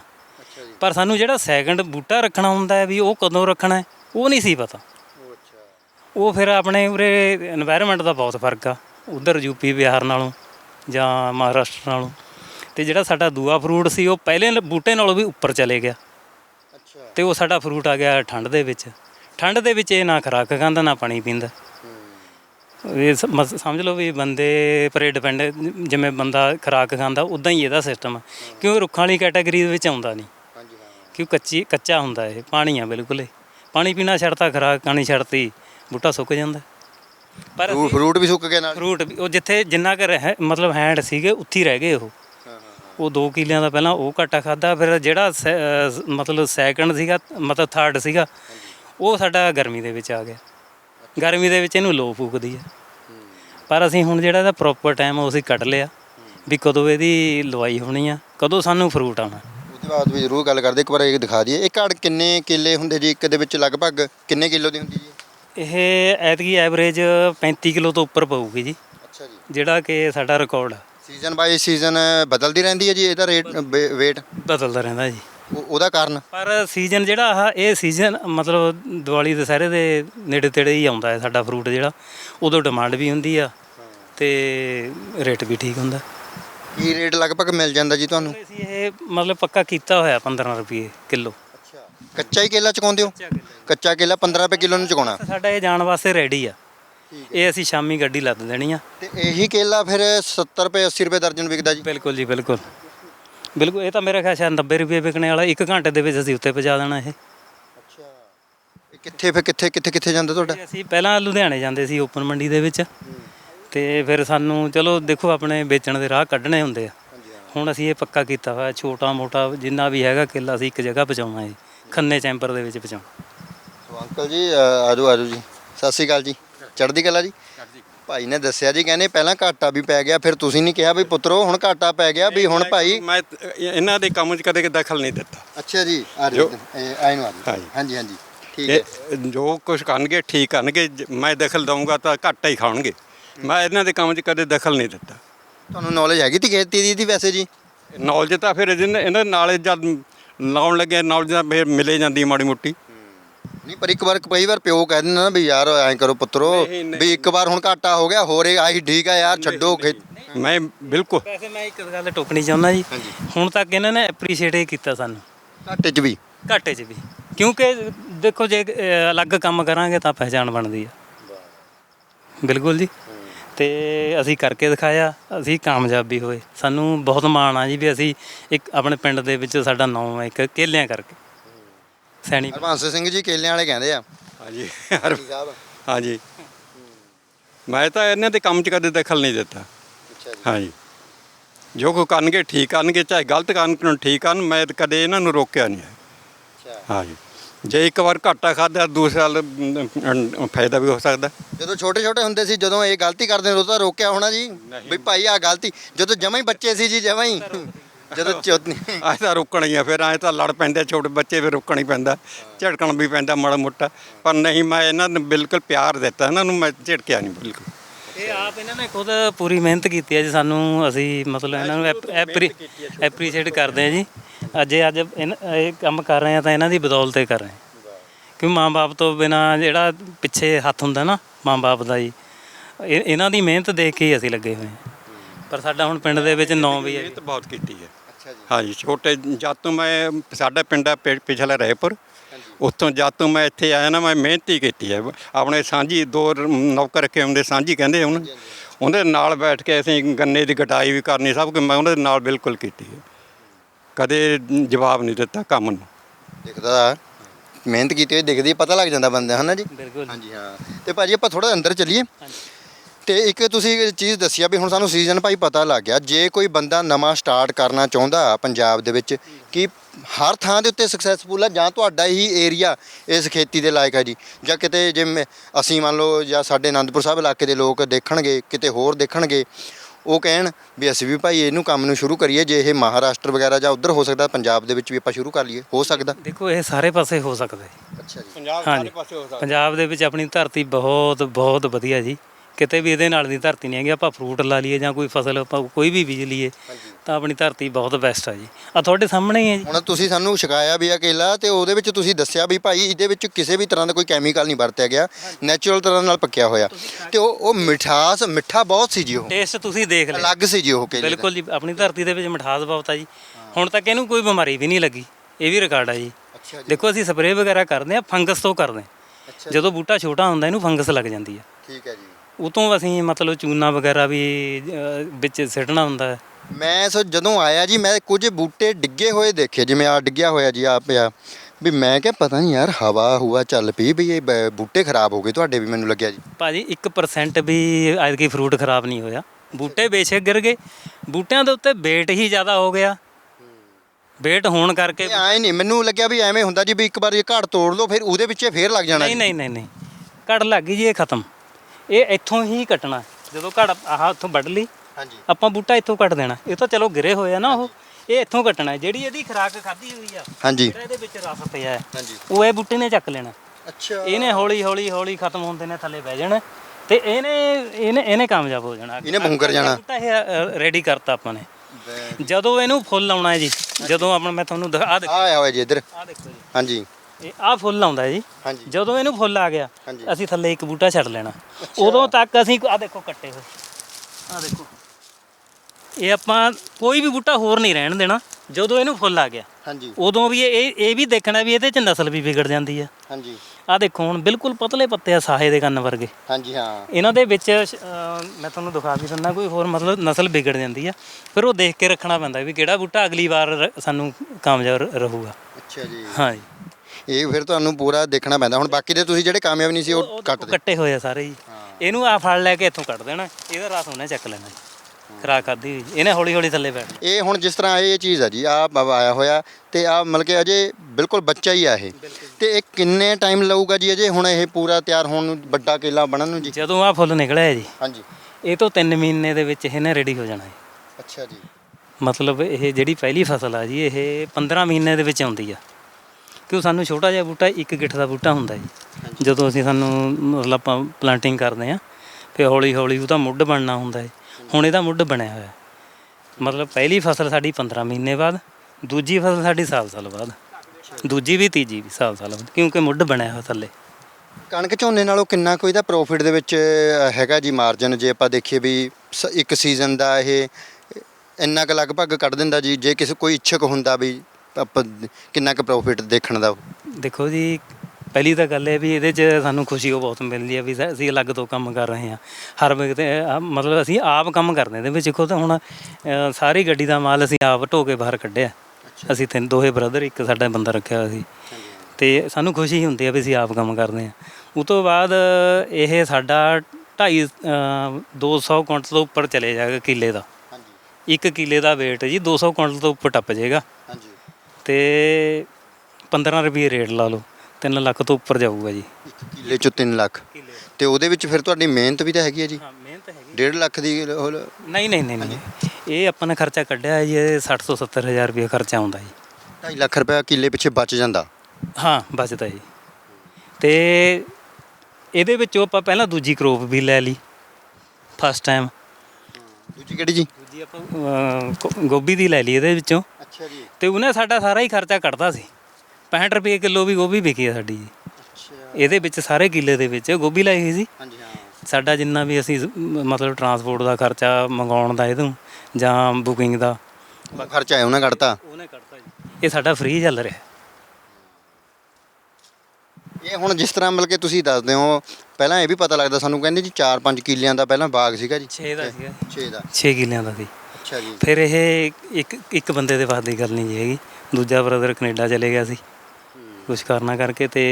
ਪਰ ਸਾਨੂੰ ਜਿਹੜਾ ਸੈਕੰਡ ਬੂਟਾ ਰੱਖਣਾ ਹੁੰਦਾ ਹੈ ਵੀ ਉਹ ਕਦੋਂ ਰੱਖਣਾ ਹੈ ਉਹ ਨਹੀਂ ਸੀ ਪਤਾ। ਉਹ ਫਿਰ ਆਪਣੇ ਉਰੇ এনवायरमेंट ਦਾ ਬਹੁਤ ਫ਼ਰਕ ਆ ਉਧਰ ਯੂਪੀ ਬਿਹਾਰ ਨਾਲੋਂ ਜਾਂ ਮਹਾਰਾਸ਼ਟਰ ਨਾਲੋਂ। ਤੇ ਜਿਹੜਾ ਸਾਡਾ ਦੂਆ ਫਰੂਟ ਸੀ ਉਹ ਪਹਿਲੇ ਬੂਟੇ ਨਾਲੋਂ ਵੀ ਉੱਪਰ ਚਲੇ ਗਿਆ। ਅੱਛਾ। ਤੇ ਉਹ ਸਾਡਾ ਫਰੂਟ ਆ ਗਿਆ ਠੰਡ ਦੇ ਵਿੱਚ। ਠੰਡ ਦੇ ਵਿੱਚ ਇਹ ਨਾ ਖਰਾਕ ਖਾਂਦਾ ਨਾ ਪਾਣੀ ਪੀਂਦਾ। ਇਹ ਸਮਝ ਲਓ ਵੀ ਬੰਦੇ ਪਰੇ ਡਿਪੈਂਡ ਜਿਵੇਂ ਬੰਦਾ ਖਰਾਕ ਖਾਂਦਾ ਉਦਾਂ ਹੀ ਇਹਦਾ ਸਿਸਟਮ ਕਿਉਂਕਿ ਰੁੱਖਾਂ ਵਾਲੀ ਕੈਟਾਗਰੀ ਦੇ ਵਿੱਚ ਆਉਂਦਾ ਨਹੀਂ? ਹਾਂਜੀ ਹਾਂ ਕਿਉਂ ਕੱਚੀ ਕੱਚਾ ਹੁੰਦਾ ਇਹ ਪਾਣੀ ਆ ਬਿਲਕੁਲ ਇਹ। ਪਾਣੀ ਪੀਣਾ ਛੱਡਤਾ ਖਰਾਕ ਖਾਣੀ ਛੱਡਤੀ ਬੂਟਾ ਸੁੱਕ ਜਾਂਦਾ। ਪਰ ਫਰੂਟ ਫਰੂਟ ਵੀ ਸੁੱਕ ਗਏ ਨਾਲ? ਫਰੂਟ ਵੀ ਉਹ ਜਿੱਥੇ ਜਿੰਨਾ ਕਰ ਮਤਲਬ ਹੈਂਡ ਸੀਗੇ ਉੱਥੇ ਹੀ ਰਹਿ ਗਏ ਉਹ। ਹਾਂ ਹਾਂ ਉਹ 2 ਕਿੱਲਿਆਂ ਦਾ ਪਹਿਲਾਂ ਉਹ ਘਾਟਾ ਖਾਦਾ ਫਿਰ ਜਿਹੜਾ ਸੈ- ਅਹ ਮਤਲਬ ਸੈਕੰਡ ਸੀਗਾ ਮਤਲਬ ਥਰਡ ਸੀਗਾ ਉਹ ਸਾਡਾ ਗਰਮੀ ਦੇ ਵਿੱਚ ਆ ਗਿਆ। ਗਰਮੀ ਦੇ ਵਿੱਚ ਇਹਨੂੰ ਲੋ ਫੂਕਦੀ ਹੈ ਪਰ ਅਸੀਂ ਹੁਣ ਜਿਹੜਾ ਇਹਦਾ ਪ੍ਰੋਪਰ ਟਾਈਮ ਉਹ ਅਸੀਂ ਕੱਢ ਲਿਆ। ਵੀ ਕਦੋਂ ਇਹਦੀ ਲਵਾਈ ਹੋਣੀ ਆ ਕਦੋਂ ਸਾਨੂੰ ਫਰੂਟ ਆਉਣਾ। ਉਹਦੇ ਬਾਅਦ ਵੀ ਜ਼ਰੂਰ ਗੱਲ ਕਰਦੇ ਇੱਕ ਵਾਰ ਇਹ ਦਿਖਾ ਦਈਏ। ਇਹ ਘੜ ਕਿੰਨੇ ਕਿੱਲੇ ਹੁੰਦੇ ਜੀ? ਇੱਕ ਦੇ ਵਿੱਚ ਲਗਭਗ ਕਿੰਨੇ ਕਿਲੋ ਦੀ ਹੁੰਦੀ ਜੀ? ਇਹ ਐਤਕੀ ਐਵਰੇਜ 35 ਕਿਲੋ ਤੋਂ ਉੱਪਰ ਪਊਗੀ ਜੀ। ਅੱਛਾ ਜੀ। ਜਿਹੜਾ ਕਿ ਸਾਡਾ ਰਿਕਾਰਡ ਆ। ਸੀਜ਼ਨ ਬਾਈ ਸੀਜ਼ਨ ਬਦਲਦੀ ਰਹਿੰਦੀ ਹੈ ਜੀ ਇਹਦਾ ਰੇਟ weight? ਬਦਲਦਾ ਰਹਿੰਦਾ ਜੀ। ਉਹ- ਉਹਦਾ ਕਾਰਨ? ਪਰ ਸੀਜ਼ਨ ਜਿਹੜਾ ਆ ਇਹ ਸੀਜ਼ਨ ਮਤਲਬ ਦੀਵਾਲੀ ਦੁਸਹਿਰੇ ਦੇ ਨੇੜੇ ਤੇੜੇ ਹੀ ਆਉਂਦਾ ਹੈ ਸਾਡਾ ਫਰੂਟ ਜਿਹੜਾ। ਉਦੋਂ ਡਿਮਾਂਡ ਵੀ ਹੁੰਦੀ ਆ ਤੇ ਰੇਟ ਵੀ ਠੀਕ ਹੁੰਦਾ। ਕੀ ਰੇਟ ਲਗਭਗ ਮਿਲ ਜਾਂਦਾ ਜੀ ਤੁਹਾਨੂੰ? ਅਸੀਂ ਇਹ ਮਤਲਬ ਪੱਕਾ ਕੀਤਾ ਹੋਇਆ 15 ਰੁਪਏ ਕਿਲੋ। ਅੱਛਾ। ਕੱਚਾ ਹੀ ਕੇਲਾ ਚਕਾਉਂਦੇ ਹੋ? ਕੱਚਾ ਕੇਲਾ। 15 ਰੁਪਏ ਕਿਲੋ ਨੂੰ ਚਕਾਉਣਾ। ਸਾਡਾ ਇਹ ਜਾਣ ਵਾਸਤੇ ਰੈਡੀ ਆ। ਇਹ ਅਸੀਂ ਸ਼ਾਮੀ ਗੱਡੀ ਲੱਦ ਦੇਣੀ ਆ। ਤੇ ਇਹੀ ਕੇਲਾ ਫਿਰ 70 ਰੁਪਏ 80 ਰੁਪਏ ਦਰਜਨ ਵਿਕਦਾ ਜੀ? ਬਿਲਕੁਲ ਜੀ ਬਿਲਕੁਲ। ਬਿਲਕੁਲ ਇਹ ਤਾਂ ਮੇਰਾ ਖਿਆਲ ਸ਼ਾਇਦ 90 ਰੁਪਏ ਵਿਕਣੇ ਵਾਲਾ 1 ਘੰਟੇ ਦੇ ਵਿੱਚ ਅਸੀਂ ਉੱਤੇ ਪਹੁੰਚਾ ਦੇਣਾ ਇਹ। ਅੱਛਾ। ਇਹ ਕਿੱਥੇ ਫਿਰ ਕਿੱਥੇ ਕਿੱਥੇ ਕਿੱਥੇ ਜਾਂਦਾ ਤੁਹਾਡਾ? ਅਸੀਂ ਪਹਿਲਾਂ ਲੁਧਿਆਣੇ ਜਾਂਦੇ ਸੀ ਓਪਨ ਮੰਡੀ ਦੇ ਵਿੱਚ। ਤੇ ਫਿਰ ਸਾਨੂੰ ਚਲੋ ਦੇਖੋ ਆਪਣੇ ਵੇਚਣ ਦੇ ਰਾਹ ਕੱਢਣੇ ਹੁੰਦੇ ਆ। ਹੁਣ ਅਸੀਂ ਇਹ ਪੱਕਾ ਕੀਤਾ ਹੋਇਆ ਛੋਟਾ ਮੋਟਾ ਜਿੰਨਾ ਵੀ ਹੈਗਾ ਕਿੱਲਾ ਅਸੀਂ ਇੱਕ ਜਗ੍ਹਾ ਪਹੁੰਚਾਉਣਾ ਹੈ ਖੰਨੇ ਚੈਂਬਰ ਦੇ ਵਿੱਚ ਪਹੁੰਚਾਉਣਾ। ਸੋ ਅੰਕਲ ਜੀ ਆਜੋ ਆਜੋ ਜੀ। ਸਤਿ ਸ਼੍ਰੀ ਅਕਾਲ ਜੀ। ਚੜ੍ਹਦੀ ਕਲਾ ਜੀ? ਭਾਈ ਨੇ ਦੱਸਿਆ ਜੀ ਕਹਿੰਦੇ ਪਹਿਲਾਂ ਘਾਟਾ ਵੀ ਪੈ ਗਿਆ ਫਿਰ ਤੁਸੀਂ ਨਹੀਂ ਕਿਹਾ ਵੀ ਪੁੱਤਰੋ ਹੁਣ ਘਾਟਾ ਪੈ ਗਿਆ ਵੀ ਹੁਣ ਭਾਈ ਮੈਂ ਇਹਨਾਂ ਦੇ ਕੰਮ 'ਚ ਕਦੇ ਦਖਲ ਨਹੀਂ ਦਿੱਤਾ। ਅੱਛਾ ਜੀ ਆ ਜਾਓ ਆਈ ਨੂੰ ਆ। ਹਾਂਜੀ। ਹਾਂਜੀ ਠੀਕ ਹੈ। ਜੋ ਕੁਝ ਕਰਨਗੇ ਠੀਕ ਕਰਨਗੇ ਮੈਂ ਦਖਲ ਦਊਂਗਾ ਤਾਂ ਘੱਟ ਹੀ ਖਾਣਗੇ। ਮੈਂ ਇਹਨਾਂ ਦੇ ਕੰਮ 'ਚ ਕਦੇ ਦਖਲ ਨਹੀਂ ਦਿੱਤਾ। ਤੁਹਾਨੂੰ ਨੌਲੇਜ ਹੈਗੀ ਤੀ ਖੇਤੀ ਦੀ ਦੀ ਵੈਸੇ ਜੀ? ਨੌਲੇਜ ਤਾਂ ਫਿਰ ਇਹਨਾਂ ਨਾਲ ਜਦ ਲਾਉਣ ਲੱਗੇ ਨੌਲੇਜ ਤਾਂ ਫਿਰ ਮਿਲੇ ਜਾਂਦੀ ਮਾੜੀ ਮੋਟੀ। ਨਹੀਂ ਪਰ ਇੱਕ ਵਾਰ ਕਈ ਵਾਰ ਪਿਓ ਕਹਿ ਦਿੰਦਾ ਨਾ ਵੀ ਯਾਰ ਐਂ ਕਰੋ ਪੁੱਤਰੋ। ਵੀ ਇੱਕ ਵਾਰ ਹੁਣ ਘਾਟਾ ਹੋ ਗਿਆ ਹੋਰ ਆਹੀ ਠੀਕ ਆ ਯਾਰ ਛੱਡੋ ਖੇਤ ਮੈਂ ਬਿਲਕੁਲ। ਵੈਸੇ ਮੈਂ ਇੱਕ ਗੱਲ ਟੋਕਣੀ ਚਾਹੁੰਦਾ ਜੀ। ਹਾਂਜੀ। ਹੁਣ ਤੱਕ ਇਹਨਾਂ ਨੇ ਐਪਰੀਸ਼ੀਏਟ ਹੀ ਕੀਤਾ ਸਾਨੂੰ। ਘਾਟੇ 'ਚ ਵੀ। ਘਾਟੇ 'ਚ ਵੀ। ਕਿਉਂਕਿ ਦੇਖੋ ਜੇ ਅਲੱਗ ਕੰਮ ਕਰਾਂਗੇ ਤਾਂ ਪਹਿਚਾਣ ਬਣਦੀ ਆ। ਬਿਲਕੁਲ ਜੀ। ਤੇ ਅਸੀਂ ਕਰਕੇ ਦਿਖਾਇਆ ਅਸੀਂ ਕਾਮਯਾਬ ਵੀ ਹੋਏ। ਸਾਨੂੰ ਬਹੁਤ ਮਾਣ ਆ ਜੀ ਵੀ ਅਸੀਂ ਇੱਕ ਆਪਣੇ ਪਿੰਡ ਦੇ ਵਿੱਚ ਸਾਡਾ ਨਾਮ ਹੈ ਇੱਕ ਕੇਲਿਆਂ ਕਰਕੇ। ਸੈਣੀ। ਹਰਬੰਸ ਸਿੰਘ ਜੀ ਕੇਲਿਆਂ ਵਾਲੇ ਕਹਿੰਦੇ ਆ। ਹਾਂਜੀ। ਹਰ- ਸਾਹਿਬ। ਹਾਂਜੀ। ਮੈਂ ਤਾਂ ਇਹਨਾਂ ਦੇ ਕੰਮ 'ਚ ਕਦੇ ਦਖਲ ਨਹੀਂ ਦਿੱਤਾ। ਅੱਛਾ ਜੀ। ਹਾਂਜੀ। ਜੋ ਕੋ ਕਰਨਗੇ ਠੀਕ ਕਰਨਗੇ ਚਾਹੇ ਗਲਤ ਕਰਨ ਠੀਕ ਕਰਨ ਮੈਂ ਤਾਂ ਕਦੇ ਇਹਨਾਂ ਨੂੰ ਰੋਕਿਆ ਨਹੀਂ। ਹੈ ਅੱਛਾ। ਹਾਂਜੀ। ਜੇ ਇੱਕ ਵਾਰ ਘਾਟਾ ਖਾਦਾ ਦੂਸਰੇ ਅਮ, ਅਮ, ਫਾਇਦਾ ਵੀ ਹੋ ਸਕਦਾ। ਜਦੋਂ ਛੋਟੇ ਛੋਟੇ ਹੁੰਦੇ ਸੀ ਜਦੋਂ ਇਹ ਗਲਤੀ ਕਰਦੇ ਉਦੋਂ ਤਾਂ ਰੋਕਿਆ ਹੋਣਾ ਜੀ। ਵੀ ਭਾਈ ਆ ਗਲਤੀ ਜਦੋਂ ਜਮਾਂ ਹੀ ਬੱਚੇ ਸੀ ਜੀ ਜਮਾਂ ਹੀ। ਜਦੋਂ ਚੌਥੀ ਐ ਤਾਂ ਰੋਕਣਾ ਹੀ ਆ ਫਿਰ ਐ ਤਾਂ ਲੜ ਪੈਂਦੇ ਛੋਟੇ ਬੱਚੇ ਫਿਰ ਰੋਕਣਾ ਹੀ ਪੈਂਦਾ ਝਟਕਣ ਵੀ ਪੈਂਦਾ ਮਾੜਾ ਮੋਟਾ। ਪਰ ਨਹੀਂ ਮੈਂ ਇਹਨਾਂ ਨੂੰ ਬਿਲਕੁਲ ਪਿਆਰ ਦਿੱਤਾ ਇਹਨਾਂ ਨੂੰ ਮੈਂ ਝਿੜਕਿਆ ਨਹੀਂ ਬਿਲਕੁਲ। ਇਹ ਆਪ ਇਹਨਾਂ ਨੇ ਖੁਦ ਪੂਰੀ ਮਿਹਨਤ ਕੀਤੀ ਹੈ ਜੀ ਸਾਨੂੰ ਅਸੀਂ ਮਤਲਬ ਇਹਨਾਂ ਨੂੰ ਐਪਰੀਸ਼ੀਏਟ ਕਰਦੇ ਹਾਂ ਜੀ। ਅੱਜ ਇਹ ਅੱਜ ਇਹ ਕੰਮ ਕਰ ਰਹੇ ਆ ਤਾਂ ਇਹਨਾਂ ਦੀ ਬਦੌਲਤ ਹੀ ਕਰ ਰਹੇ ਕਿਉਂ ਮਾਂ-ਬਾਪ ਤੋਂ ਬਿਨਾ ਜਿਹੜਾ ਪਿੱਛੇ ਹੱਥ ਹੁੰਦਾ ਨਾ ਮਾਂ-ਬਾਪ ਦਾ ਜੀ ਇਹ- ਇਹਨਾਂ ਦੀ ਮਿਹਨਤ ਦੇਖ ਕੇ ਹੀ ਅਸੀਂ ਲੱਗੇ ਹੋਏ ਹਾਂ। ਪਰ ਸਾਡਾ ਹੁਣ ਪਿੰਡ ਦੇ ਵਿੱਚ ਨੌ ਵੀ ਹੈ। ਬਹੁਤ ਕੀਤੀ ਹੈ। ਹਾਂਜੀ ਛੋਟੇ ਜਦ ਤੋਂ ਮੈਂ ਸਾਡਾ ਪਿੰਡ ਆ ਪਿ- ਪਿਛਲਾ ਰਾਏਪੁਰ ਉੱਥੋਂ ਜਦ ਤੋਂ ਮੈਂ ਇੱਥੇ ਆਇਆ ਨਾ ਮੈਂ ਮਿਹਨਤ ਹੀ ਕੀਤੀ ਹੈ ਆਪਣੇ ਸਾਂਝੀ ਦੋ ਰ- ਨੌਕਰ ਰੱਖੇ ਹੁੰਦੇ ਸਾਂਝੀ ਕਹਿੰਦੇ ਉਹਨਾਂ। ਉਹਦੇ ਨਾਲ ਬੈਠ ਕੇ ਅਸੀਂ ਗੰਨੇ ਦੀ ਕਟਾਈ ਵੀ ਕਰਨੀ ਸਭ ਕੁਝ ਮੈਂ ਉਹਨਾਂ ਦੇ ਨਾਲ ਬਿਲਕੁਲ ਕੀਤੀ ਹੈ ਕਦੇ ਜਵਾਬ ਨਹੀਂ ਦਿੱਤਾ ਕੰਮ ਨੂੰ। ਦਿਖਦਾ ਮਿਹਨਤ ਕੀਤੀ ਹੋਈ ਦਿਖਦੀ ਪਤਾ ਲੱਗ ਜਾਂਦਾ ਬੰਦੇ ਹਨਾ ਜੀ? ਬਿਲਕੁਲ। ਹਾਂਜੀ ਹਾਂ। ਤੇ ਭਾਜੀ ਆਪਾਂ ਥੋੜਾ ਅੰਦਰ ਚੱਲੀਏ। ਤੇ ਇੱਕ ਤੁਸੀਂ ਇੱਕ ਚੀਜ਼ ਦੱਸਿਆ ਵੀ ਹੁਣ ਸਾਨੂੰ ਸੀਜ਼ਨ ਭਾਈ ਪਤਾ ਲੱਗ ਗਿਆ ਜੇ ਕੋਈ ਬੰਦਾ ਨਵਾਂ ਸਟਾਰਟ ਕਰਨਾ ਚਾਹੁੰਦਾ ਪੰਜਾਬ ਦੇ ਵਿੱਚ ਕਿ ਹਰ ਥਾਂ ਦੇ ਉੱਤੇ ਸਕਸੈਸਫੁਲ ਆ ਜਾਂ ਤੁਹਾਡਾ ਹੀ ਏਰੀਆ ਇਸ ਖੇਤੀ ਦੇ ਲਾਇਕ ਹੈ ਜੀ। ਜਾਂ ਕਿਤੇ ਜਿਵੇਂ ਅਸੀਂ ਮੰਨ ਲਓ ਜਾਂ ਸਾਡੇ ਆਨੰਦਪੁਰ ਸਾਹਿਬ ਇਲਾਕੇ ਦੇ ਲੋਕ ਦੇਖਣਗੇ ਕਿਤੇ ਹੋਰ ਦੇਖਣਗੇ ਉਹ ਕਹਿਣ ਵੀ ਅਸੀਂ ਵੀ ਭਾਈ ਇਹਨੂੰ ਕੰਮ ਨੂੰ ਸ਼ੁਰੂ ਕਰੀਏ ਜੇ ਇਹ ਮਹਾਰਾਸ਼ਟਰ ਵਗੈਰਾ ਜਾਂ ਉੱਧਰ ਹੋ ਸਕਦਾ ਪੰਜਾਬ ਦੇ ਵਿੱਚ ਵੀ ਆਪਾਂ ਸ਼ੁਰੂ ਕਰ ਲਈਏ ਹੋ ਸਕਦਾ। ਦੇਖੋ ਇਹ ਸਾਰੇ ਪਾਸੇ ਹੋ ਸਕਦਾ ਹੈ। ਅੱਛਾ ਜੀ। ਪੰਜਾਬ ਹਾਂਜੀ। ਪੰਜਾਬ ਦੇ ਵਿੱਚ ਆਪਣੀ ਧਰਤੀ ਬਹੁਤ ਬਹੁਤ ਵਧੀਆ ਜੀ। ਕਿਤੇ ਵੀ ਇਹਦੇ ਨਾਲ ਦੀ ਧਰਤੀ ਨਹੀਂ ਹੈਗੀ ਆਪਾਂ ਫਰੂਟ ਲਾ ਲਈਏ ਜਾਂ ਕੋਈ ਫਸਲ ਆਪਾਂ ਕੋਈ ਵੀ ਬੀਜ ਲਈਏ ਤਾਂ ਆਪਣੀ ਧਰਤੀ ਬਹੁਤ ਬੈਸਟ ਆ ਜੀ। ਆ ਤੁਹਾਡੇ ਸਾਹਮਣੇ ਹੀ ਹੈ ਜੀ। ਹੁਣ ਤੁਸੀਂ ਸਾਨੂੰ ਛਕਾਇਆ ਵੀ ਆ ਕੇਲਾ ਤੇ ਉਹਦੇ ਵਿੱਚ ਤੁਸੀਂ ਦੱਸਿਆ ਵੀ ਭਾਈ ਇਹਦੇ ਵਿੱਚ ਕਿਸੇ ਵੀ ਤਰ੍ਹਾਂ ਦਾ ਕੋਈ ਕੈਮੀਕਲ ਨਹੀਂ ਵਰਤਿਆ ਗਿਆ ਨੈਚੁਰਲ ਤਰ੍ਹਾਂ ਨਾਲ ਪੱਕਿਆ ਹੋਇਆ। ਤੇ ਉਹ ਉਹ ਮਿਠਾਸ ਮਿੱਠਾ ਬਹੁਤ ਸੀ ਜੀ ਉਹ। ਟੇਸਟ ਤੁਸੀਂ ਦੇਖ ਲਿਆ। ਅਲੱਗ ਸੀ ਜੀ ਉਹ ਕੇਲੇ ਦਾ। ਬਿਲਕੁਲ ਜੀ ਆਪਣੀ ਧਰਤੀ ਦੇ ਵਿੱਚ ਮਿਠਾਸ ਬਹੁਤ ਆ ਜੀ। ਹੁਣ ਤੱਕ ਇਹਨੂੰ ਕੋਈ ਬਿਮਾਰੀ ਵੀ ਨਹੀਂ ਲੱਗੀ। ਇਹ ਵੀ ਰਿਕਾਰਡ ਆ ਜੀ। ਅੱਛਾ ਜੀ। ਦੇਖੋ ਅਸੀਂ ਸਪਰੇਅ ਵਗੈਰਾ ਕਰਦੇ ਆ ਫੰਗਸ ਤੋਂ ਕਰਦੇ ਹਾਂ। ਅੱਛਾ ਜਦੋਂ ਬੂਟਾ ਛੋਟਾ ਹੁੰਦਾ ਇਹਨੂੰ ਫੰਗਸ ਲੱਗ ਜਾਂਦੀ ਆ। ਠੀਕ ਹੈ ਜੀ। ਉਹ ਤੋਂ ਅਸੀਂ ਮਤਲਬ ਚੂਨਾ ਵਗੈਰਾ ਵੀ ਅ, ਵਿੱਚ ਸਿੱਟਣਾ ਹੁੰਦਾ ਹੈ। ਮੈਂ ਸੋ ਜਦੋਂ ਆਇਆ ਜੀ ਮੈਂ ਕੁਝ ਬੂਟੇ ਡਿੱਗੇ ਹੋਏ ਦੇਖੇ ਜਿਵੇਂ ਆ ਡਿੱਗਿਆ ਹੋਇਆ ਜੀ ਆ ਪਿਆ। ਵੀ ਮੈਂ ਕਿਹਾ ਪਤਾ ਨਹੀਂ ਯਾਰ ਹਵਾ ਹੁਆ ਚੱਲ ਪਈ ਵੀ ਇਹ ਬ- ਬੂਟੇ ਖਰਾਬ ਹੋ ਗਏ ਤੁਹਾਡੇ ਵੀ ਮੈਨੂੰ ਲੱਗਿਆ ਜੀ। ਭਾਜੀ 1% ਵੀ ਐਤਕੀ ਫਰੂਟ ਖਰਾਬ ਨਹੀਂ ਹੋਇਆ। ਬੂਟੇ ਬੇਸ਼ੱਕ ਗਿਰ ਗਏ। ਬੂਟਿਆਂ ਦੇ ਉੱਤੇ weight ਹੀ ਜ਼ਿਆਦਾ ਹੋ ਗਿਆ। weight ਹੋਣ ਕਰਕੇ ਇਹ ਆਏ ਨਹੀਂ ਮੈਨੂੰ ਲੱਗਿਆ ਵੀ ਐਵੇਂ ਹੁੰਦਾ ਜੀ ਵੀ ਇੱਕ ਵਾਰ ਇਹ ਘੜ ਤੋੜ ਲਓ ਫਿਰ ਉਹਦੇ ਪਿੱਛੇ ਫੇਰ ਲੱਗ ਜਾਣਾ ਨਹੀਂ ਜੀ। ਨਹੀਂ ਨਹੀਂ ਨਹੀਂ। ਘੜ ਲੱਗ ਗਈ ਜੀ ਇਹ ਖਤਮ। ਇਹ ਇੱਥੋਂ ਹੀ ਕੱਟਣਾ। ਜਦੋਂ ਘੜ ਆਹ ਉੱਥੋਂ ਵੱਢ ਲਈ ਹਾਂਜੀ। ਆਪਾਂ ਬੂਟਾ ਇੱਥੋਂ ਕੱਟ ਦੇਣਾ। ਇਹ ਤਾਂ ਚਲੋ ਗਿਰੇ ਹੋਏ ਆ ਨਾ ਉਹ। ਇਹ ਇੱਥੋਂ ਕੱਟਣਾ। ਜਿਹੜੀ ਇਹਦੀ ਖਰਾਕ ਖਾਧੀ ਹੋਈ ਆ ਹਾਂਜੀ। ਜਿਹੜਾ ਇਹਦੇ ਵਿੱਚ ਰਸ ਪਿਆ ਹੈ ਹਾਂਜੀ। ਉਹ ਇਹ ਬੂਟੇ ਨੇ ਚੱਕ ਲੈਣਾ। ਅੱਛਾ। ਇਹਨੇ ਹੌਲੀ ਹੌਲੀ ਹੌਲੀ ਖਤਮ ਹੁੰਦੇ ਨੇ ਥੱਲੇ ਬਹਿ ਜਾਣਾ। ਤੇ ਇਹਨੇ ਇਹਨੇ ਇਹਨੇ ਕਾਮਯਾਬ ਹੋ ਜਾਣਾ। ਇਹਨੇ ਭੁੰਗਰ ਜਾਣਾ। ਬੂਟਾ ਇਹ ਰੈਡੀ ਕਰਤਾ ਆਪਾਂ ਨੇ। ਜਦੋਂ ਇਹਨੂੰ ਫੁੱਲ ਆਉਣਾ ਹੈ ਜੀ ਜਦੋਂ ਆਪਣਾ ਮੈਂ ਤੁਹਾਨੂੰ ਦਿਖਾ ਦੇਖੋ। ਆ ਆਇਆ ਹੋਇਆ ਜੀ ਇੱਧਰ। ਆ ਦੇਖੋ ਜੀ। ਹਾਂਜੀ। ਇਹ ਆ ਫੁੱਲ ਆਉਂਦਾ ਜੀ। ਹਾਂਜੀ। ਜਦੋਂ ਇਹਨੂੰ ਫੁੱਲ ਆ ਗਿਆ ਹਾਂਜੀ। ਅਸੀਂ ਥੱਲੇ ਇੱਕ ਬੂਟਾ ਛੱਡ ਲੈਣਾ। ਉਦੋਂ ਤੱਕ ਅਸੀਂ ਆ ਦੇਖੋ ਕੱਟੇ ਹੋਏ। ਆ ਦੇਖੋ। ਇਹ ਆਪਾਂ ਕੋਈ ਵੀ ਬੂਟਾ ਹੋਰ ਨਹੀਂ ਰਹਿਣ ਦੇਣਾ ਜਦੋਂ ਇਹਨੂੰ ਫੁੱਲ ਆ ਗਿਆ। ਹਾਂਜੀ। ਉਦੋਂ ਵੀ ਇਹ ਇਹ ਵੀ ਦੇਖਣਾ ਵੀ ਇਹਦੇ ਚ ਨਸਲ ਵੀ ਵਿਗੜ ਜਾਂਦੀ ਆ। ਹਾਂਜੀ। ਆ ਦੇਖੋ ਹੁਣ ਬਿਲਕੁਲ ਪਤਲੇ ਪੱਤੇ ਆ ਸਾਹੇ ਦੇ ਕੰਨ ਵਰਗੇ। ਹਾਂਜੀ ਹਾਂ। ਇਹਨਾਂ ਦੇ ਵਿੱਚ ਅਹ, ਮੈਂ ਤੁਹਾਨੂੰ ਦਿਖਾ ਵੀ ਦਿੰਦਾ ਕੋਈ ਹੋਰ ਮਤਲਬ ਨਸਲ ਵਿਗੜ ਜਾਂਦੀ ਆ। ਫਿਰ ਉਹ ਦੇਖ ਕੇ ਰੱਖਣਾ ਪੈਂਦਾ ਵੀ ਕਿਹੜਾ ਬੂਟਾ ਅਗਲੀ ਵਾਰ ਰ- ਸਾਨੂੰ ਕਾਮਯਾਬ ਰ- ਰਹੂਗਾ। ਅੱਛਾ ਜੀ। ਹਾਂ ਜੀ ਇਹ ਫਿਰ ਤੁਹਾਨੂੰ ਪੂਰਾ ਦੇਖਣਾ ਪੈਂਦਾ। ਹੁਣ ਬਾਕੀ ਦੇ ਤੁਸੀਂ ਜਿਹੜੇ ਕਾਮਯਾਬ ਨਹੀਂ ਸੀ ਉਹ ਕੱਟ ਦੇ। ਕੱਟੇ ਹੋਏ ਆ ਸਾਰੇ ਜੀ। ਇਹਨੂੰ ਆ ਫੜ ਲੈ ਕੇ ਇੱਥੋਂ ਕੱਢ ਦੇਣਾ। ਇਹਦਾ ਰਸ ਉਹਨੇ ਚੱਕ ਲੈਣਾ। ਖਰਾਕ ਖਾਦੀ ਇਹਨੇ ਹੌਲੀ ਹੌਲੀ ਥੱਲੇ ਬੈਠਣਾ ਇਹ ਹੁਣ ਜਿਸ ਤਰ੍ਹਾਂ ਇਹ ਚੀਜ਼ ਆ ਜੀ ਆ ਆਇਆ ਹੋਇਆ ਤੇ ਆ ਮਤਲਬ ਕਿ ਅਜੇ ਬਿਲਕੁਲ ਬੱਚਾ ਹੀ ਆ ਇਹ। ਤੇ ਇਹ ਕਿੰਨੇ ਟਾਈਮ ਲਊਗਾ ਜੀ ਅਜੇ? ਹੁਣ ਇਹ ਪੂਰਾ ਤਿਆਰ ਹੋਣ ਨੂੰ ਵੱਡਾ ਕੇਲਾ ਬਣਨ ਨੂੰ ਜੀ? ਜਦੋਂ ਆ ਫੁੱਲ ਨਿਕਲਿਆ ਜੀ ਹਾਂਜੀ। ਇਹ ਤੋਂ 3 ਮਹੀਨੇ ਦੇ ਵਿੱਚ ਇਹਨੇ ਰੈਡੀ ਹੋ ਜਾਣਾ ਹੈ ਅੱਛਾ ਜੀ। ਮਤਲਬ ਇਹ ਜਿਹੜੀ ਪਹਿਲੀ ਫਸਲ ਆ ਜੀ ਇਹ 15 ਮਹੀਨੇ ਦੇ ਵਿੱਚ ਆਉਂਦੀ ਆ। ਕਿਉਂ ਸਾਨੂੰ ਛੋਟਾ ਜਿਹਾ ਬੂਟਾ ਇੱਕ ਗਿੱਠ ਦਾ ਬੂਟਾ ਹੁੰਦਾ ਜੀ। ਜਦੋਂ ਅਸੀਂ ਸਾਨੂੰ ਮਤਲਬ ਆਪਾਂ ਪਲਾਂਟਿੰਗ ਕਰਦੇ ਆ ਫਿਰ ਹੌਲੀ ਹੌਲੀ ਉਹਦਾ ਮੁੱਢ ਬਣਨਾ ਹੁੰਦਾ ਹੈ ਹੁਣ ਇਹਦਾ ਮੁੱਢ ਬਣਿਆ ਹੋਇਆ। ਮਤਲਬ ਪਹਿਲੀ ਫਸਲ ਸਾਡੀ 15 ਮਹੀਨੇ ਬਾਅਦ ਦੂਜੀ ਫਸਲ ਸਾਡੀ ਸਾਲ ਸਾਲ ਬਾਅਦ। ਦੂਜੀ ਵੀ ਤੀਜੀ ਵੀ ਸਾਲ ਸਾਲ ਬਾਅਦ ਕਿਉਂਕਿ ਮੁੱਢ ਬਣਿਆ ਹੋਇਆ ਥੱਲੇ। ਕਣਕ ਝੋਨੇ ਨਾਲੋਂ ਕਿੰਨਾ ਕੋਈ ਦਾ ਪ੍ਰੋਫਿਟ ਦੇ ਵਿੱਚ ਹੈਗਾ ਜੀ ਮਾਰਜਨ ਜੇ ਆਪਾਂ ਦੇਖੀਏ ਵੀ ਇੱਕ ਸੀਜ਼ਨ ਦਾ ਇਹ ਇੰਨਾ ਕੁ ਲਗਭਗ ਕੱਢ ਦਿੰਦਾ ਜੀ। ਜੇ ਕਿਸੇ ਕੋਈ ਇੱਛਕ ਹੁੰਦਾ ਵੀ ਆਪਾਂ ਕਿੰਨਾ ਕੁ ਪ੍ਰੋਫਿਟ ਦੇਖਣ ਦਾ? ਦੇਖੋ ਜੀ ਪਹਿਲੀ ਤਾਂ ਗੱਲ ਹੈ ਵੀ ਇਹਦੇ 'ਚ ਸਾਨੂੰ ਖੁਸ਼ੀ ਉਹ ਬਹੁਤ ਮਿਲਦੀ ਹੈ ਵੀ ਸ- ਅਸੀਂ ਅਲੱਗ ਤੋਂ ਕੰਮ ਕਰ ਰਹੇ ਹਾਂ। ਹਰ ਵਕਤ ਅਹ, ਮਤਲਬ ਅਸੀਂ ਆਪ ਕੰਮ ਕਰਦੇ ਇਹਦੇ ਵਿੱਚ। ਖੁਦ ਹੁਣ ਅਹ, ਸਾਰੀ ਗੱਡੀ ਦਾ ਮਾਲ ਅਸੀਂ ਆਪ ਢੋ ਕੇ ਬਾਹਰ ਕੱਢਿਆ। ਅਸੀਂ ਤਿੰਨ ਦੋਹੇ ਬ੍ਰਦਰ ਇੱਕ ਸਾਡਾ ਬੰਦਾ ਰੱਖਿਆ ਹੋਇਆ ਸੀ। ਤੇ ਸਾਨੂੰ ਖੁਸ਼ੀ ਹੁੰਦੀ ਹੈ ਵੀ ਅਸੀਂ ਆਪ ਕੰਮ ਕਰਦੇ ਹਾਂ। ਉਸ ਤੋਂ ਬਾਅਦ ਇਹ ਸਾਡਾ 2.5 200 ਕੁਇੰਟਲ ਤੋਂ ਉੱਪਰ ਚਲੇ ਜਾਏਗਾ ਕਿੱਲੇ ਦਾ। ਹਾਂਜੀ। ਇੱਕ ਕਿੱਲੇ ਦਾ weight ਜੀ 200 ਕੁਇੰਟਲ ਤੋਂ ਉੱਪਰ ਟੱਪ ਜਾਏਗਾ। ਹਾਂਜੀ। ਤੇ 15 ਰੁਪਏ ਰੇਟ ਲਾ ਲਓ 3 ਲੱਖ ਤੋਂ ਉੱਪਰ ਜਾਊਗਾ ਜੀ। ਕਿੱਲੇ ਚੋਂ 3 ਲੱਖ। ਤੇ ਉਹਦੇ ਵਿੱਚ ਫਿਰ ਤੁਹਾਡੀ ਮਿਹਨਤ ਵੀ ਤਾਂ ਹੈਗੀ ਹੈ ਜੀ? ਹਾਂ ਮਿਹਨਤ ਹੈਗੀ। 1.5 ਲੱਖ ਦੀ ਉਹ ਨਹੀਂ ਨਹੀਂ ਨਹੀਂ ਨਹੀਂ। ਇਹ ਆਪਾਂ ਨੇ ਖਰਚਾ ਕੱਢਿਆ ਹੈ ਜੀ ਇਹ 60 ਤੋਂ 70 ਹਜ਼ਾਰ ਰੁਪਏ ਖਰਚਾ ਆਉਂਦਾ ਜੀ। 2.5 ਲੱਖ ਰੁਪਏ ਕਿੱਲੇ ਪਿੱਛੇ ਬਚ ਜਾਂਦਾ। ਹਾਂ ਬਚਦਾ ਜੀ। ਤੇ ਇਹਦੇ ਵਿੱਚੋਂ ਆਪਾਂ ਪਹਿਲਾਂ ਦੂਜੀ ਕਰੋਪ ਵੀ ਲੈ ਲਈ ਫਸਟ ਟਾਈਮ ਦੂਜੀ ਕਿਹੜੀ ਜੀ? ਦੂਜੀ ਆਪਾਂ ਅਹ, ਗੋ- ਗੋਭੀ ਦੀ ਲੈ ਲਈ ਇਹਦੇ ਵਿੱਚੋਂ। ਅੱਛਾ ਜੀ। ਤੇ ਉਹਨੇ ਸਾਡਾ ਸਾਰਾ ਹੀ ਖਰਚਾ ਕੱਢਦਾ ਸੀ। 65 ਰੁਪਏ ਕਿਲੋ ਵੀ ਗੋਭੀ ਵਿਕੀ ਆ ਸਾਡੀ ਜੀ। ਅੱਛਾ। ਇਹਦੇ ਵਿੱਚ ਸਾਰੇ ਕਿੱਲੇ ਦੇ ਵਿੱਚ ਗੋਭੀ ਲਾਈ ਹੋਈ ਸੀ। ਹਾਂਜੀ ਹਾਂ। ਸਾਡਾ ਜਿੰਨਾ ਵੀ ਅਸੀਂ ਮਤਲਬ ਟਰਾਂਸਪੋਰਟ ਦਾ ਖਰਚਾ ਮੰਗਾਉਣ ਦਾ ਇਹਦੋਂ ਜਾਂ ਬੁਕਿੰਗ ਦਾ। ਖਰਚਾ ਹੈ ਉਹਨਾਂ ਕੱਢਤਾ। ਉਹਨੇ ਕੱਢਤਾ ਜੀ। ਇਹ ਸਾਡਾ ਫ੍ਰੀ ਚੱਲ ਰਿਹਾ। ਇਹ ਹੁਣ ਜਿਸ ਤਰ੍ਹਾਂ ਮਤਲਬ ਕਿ ਤੁਸੀਂ ਦੱਸਦੇ ਹੋ ਪਹਿਲਾਂ ਇਹ ਵੀ ਪਤਾ ਲੱਗਦਾ ਸਾਨੂੰ ਕਹਿੰਦੇ ਜੀ 4-5 ਕਿੱਲਿਆਂ ਦਾ ਪਹਿਲਾਂ ਬਾਗ ਸੀਗਾ ਜੀ। 6 ਦਾ ਸੀਗਾ 6 ਦਾ। 6 ਕਿੱਲਿਆਂ ਦਾ ਸੀ। ਅੱਛਾ ਜੀ। ਫਿਰ ਇਹ ਇੱਕ ਇੱਕ ਬੰਦੇ ਦੇ ਵਾਸਤੇ ਦੀ ਗੱਲ ਨਹੀਂ ਜੀ ਹੈਗੀ। ਦੂਜਾ ਬ੍ਰਦਰ ਕੈਨੇਡਾ ਚਲੇ ਗਿਆ ਸੀ। ਕੁਝ ਕਰਨਾ ਕਰਕੇ ਤੇ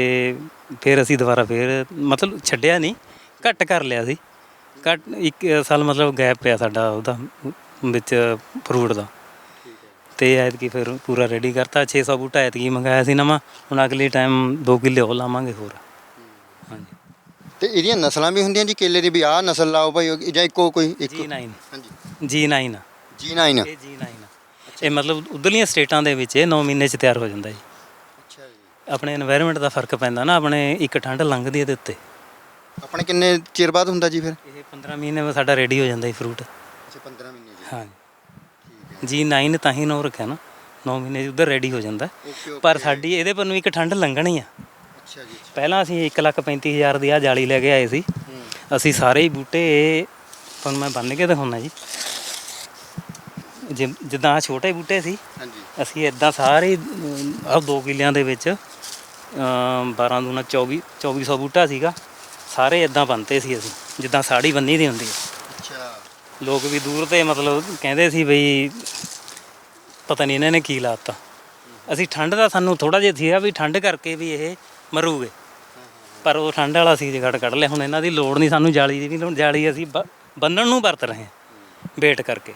ਫਿਰ ਅਸੀਂ ਦੁਬਾਰਾ ਫਿਰ ਮਤਲਬ ਛੱਡਿਆ ਨਹੀਂ ਘੱਟ ਕਰ ਲਿਆ ਸੀ। ਘੱਟ ਇੱਕ ਸਾਲ ਮਤਲਬ ਗੈਪ ਪਿਆ ਸਾਡਾ ਉਹਦਾ ਵਿੱਚ ਫਰੂਟ ਦਾ। ਤੇ ਐਤਕੀ ਫਿਰ ਪੂਰਾ ਰੈਡੀ ਕਰਤਾ। 600 ਬੂਟਾ ਐਤਕੀ ਮੰਗਾਇਆ ਸੀ ਨਵਾਂ। ਹੁਣ ਅਗਲੇ ਟਾਈਮ 2 ਕਿੱਲੇ ਹੋਰ ਲਾਵਾਂਗੇ ਹੋਰ। ਹਾਂਜੀ। ਤੇ ਇਹਦੀਆਂ ਨਸਲਾਂ ਵੀ ਹੁੰਦੀਆਂ ਜੀ? ਕੇਲੇ ਦੀ ਵੀ ਆਹ ਨਸਲ ਲਾਓ ਭਾਈ ਜਾਂ ਇੱਕੋ ਕੋਈ ਇੱਕ ਜੀ9 ਹਾਂਜੀ। ਜੀ9 G9 ਇਹ ਮਤਲਬ ਉਧਰਲੀਆਂ ਸਟੇਟਾਂ ਦੇ ਵਿੱਚ ਇਹ 9 ਮਹੀਨੇ ਚ ਤਿਆਰ ਹੋ ਜਾਂਦਾ ਜੀ। ਆਪਣੇ এনवायरमेंट ਦਾ ਫ਼ਰਕ ਪੈਂਦਾ ਨਾ ਆਪਣੇ ਇੱਕ ਠੰਡ ਲੰਘਦੀ ਇਹਦੇ ਉੱਤੇ। ਆਪਣੇ ਕਿੰਨੇ ਚਿਰ ਬਾਅਦ ਹੁੰਦਾ ਜੀ ਫਿਰ? ਇਹ 15 ਮਹੀਨੇ ਵਿੱਚ ਸਾਡਾ ਰੈਡੀ ਹੋ ਜਾਂਦਾ ਜੀ ਫਰੂਟ ਜੀ। ਜੀ 9 ਤਾਂ ਹੀ ਨੌ ਰੱਖਿਆ ਨਾ। 9 ਮਹੀਨੇ ਉਧਰ ਰੈਡੀ ਹੋ ਜਾਂਦਾ। ਪਰ ਸਾਡੀ ਇਹਦੇ ਪਰ ਨੂੰ ਇੱਕ ਠੰਡ ਲੰਘਣੀ ਆ। ਅੱਛਾ ਜੀ ਪਹਿਲਾਂ ਅਸੀਂ 135000 ਦੀ ਆ ਜਾਲੀ ਲੈ ਕੇ ਆਏ ਸੀ। ਅਸੀਂ ਸਾਰੇ ਹੀ ਬੂਟੇ ਤੁਹਾਨੂੰ ਮੈਂ ਬੰਨ ਕੇ ਦਿਖਾਉਣਾ ਜੀ। ਜਿ- ਜਿੱਦਾਂ ਆਹ ਛੋਟੇ ਬੂਟੇ ਸੀ ਹਾਂਜੀ। ਅਸੀਂ ਇਦਾਂ ਸਾਰੇ ਆ 2 ਕਿੱਲਿਆਂ ਦੇ ਵਿੱਚ ਅਮ 12 ਦੂਣਾ 24 2400 ਬੂਟਾ ਸੀਗਾ। ਸਾਰੇ ਇਦਾਂ ਬੰਨਤੇ ਸੀ ਅਸੀਂ ਜਿੱਦਾਂ ਸਾੜੀ ਬੰਨੀ ਦੀ ਹੁੰਦੀ ਹੈ ਅੱਛਾ। ਲੋਕ ਵੀ ਦੂਰ ਤੇ ਮਤਲਬ ਕਹਿੰਦੇ ਸੀ ਬਈ ਪਤਾ ਨਹੀਂ ਇਹਨਾਂ ਨੇ ਕੀ ਲਾਤਾ। ਅਸੀਂ ਠੰਡ ਦਾ ਸਾਨੂੰ ਥੋੜਾ ਜਿਹਾ ਸੀਗਾ ਵੀ ਠੰਡ ਕਰਕੇ ਵੀ ਇਹ ਮਰੂਗੇ। ਪਰ ਉਹ ਠੰਡ ਵਾਲਾ ਸੀ ਜਗੜ ਕੱਢ ਲਿਆ ਹੁਣ ਇਹਨਾਂ ਦੀ ਲੋੜ ਨਹੀਂ ਸਾਨੂੰ ਜਾਲੀ ਦੀ ਵੀ ਲੋੜ ਜਾਲੀ ਅਸੀਂ ਬ- ਬੰਨਣ ਨੂੰ ਵਰਤ ਰਹੇ ਹਾਂ ਵੇਟ ਕਰਕੇ।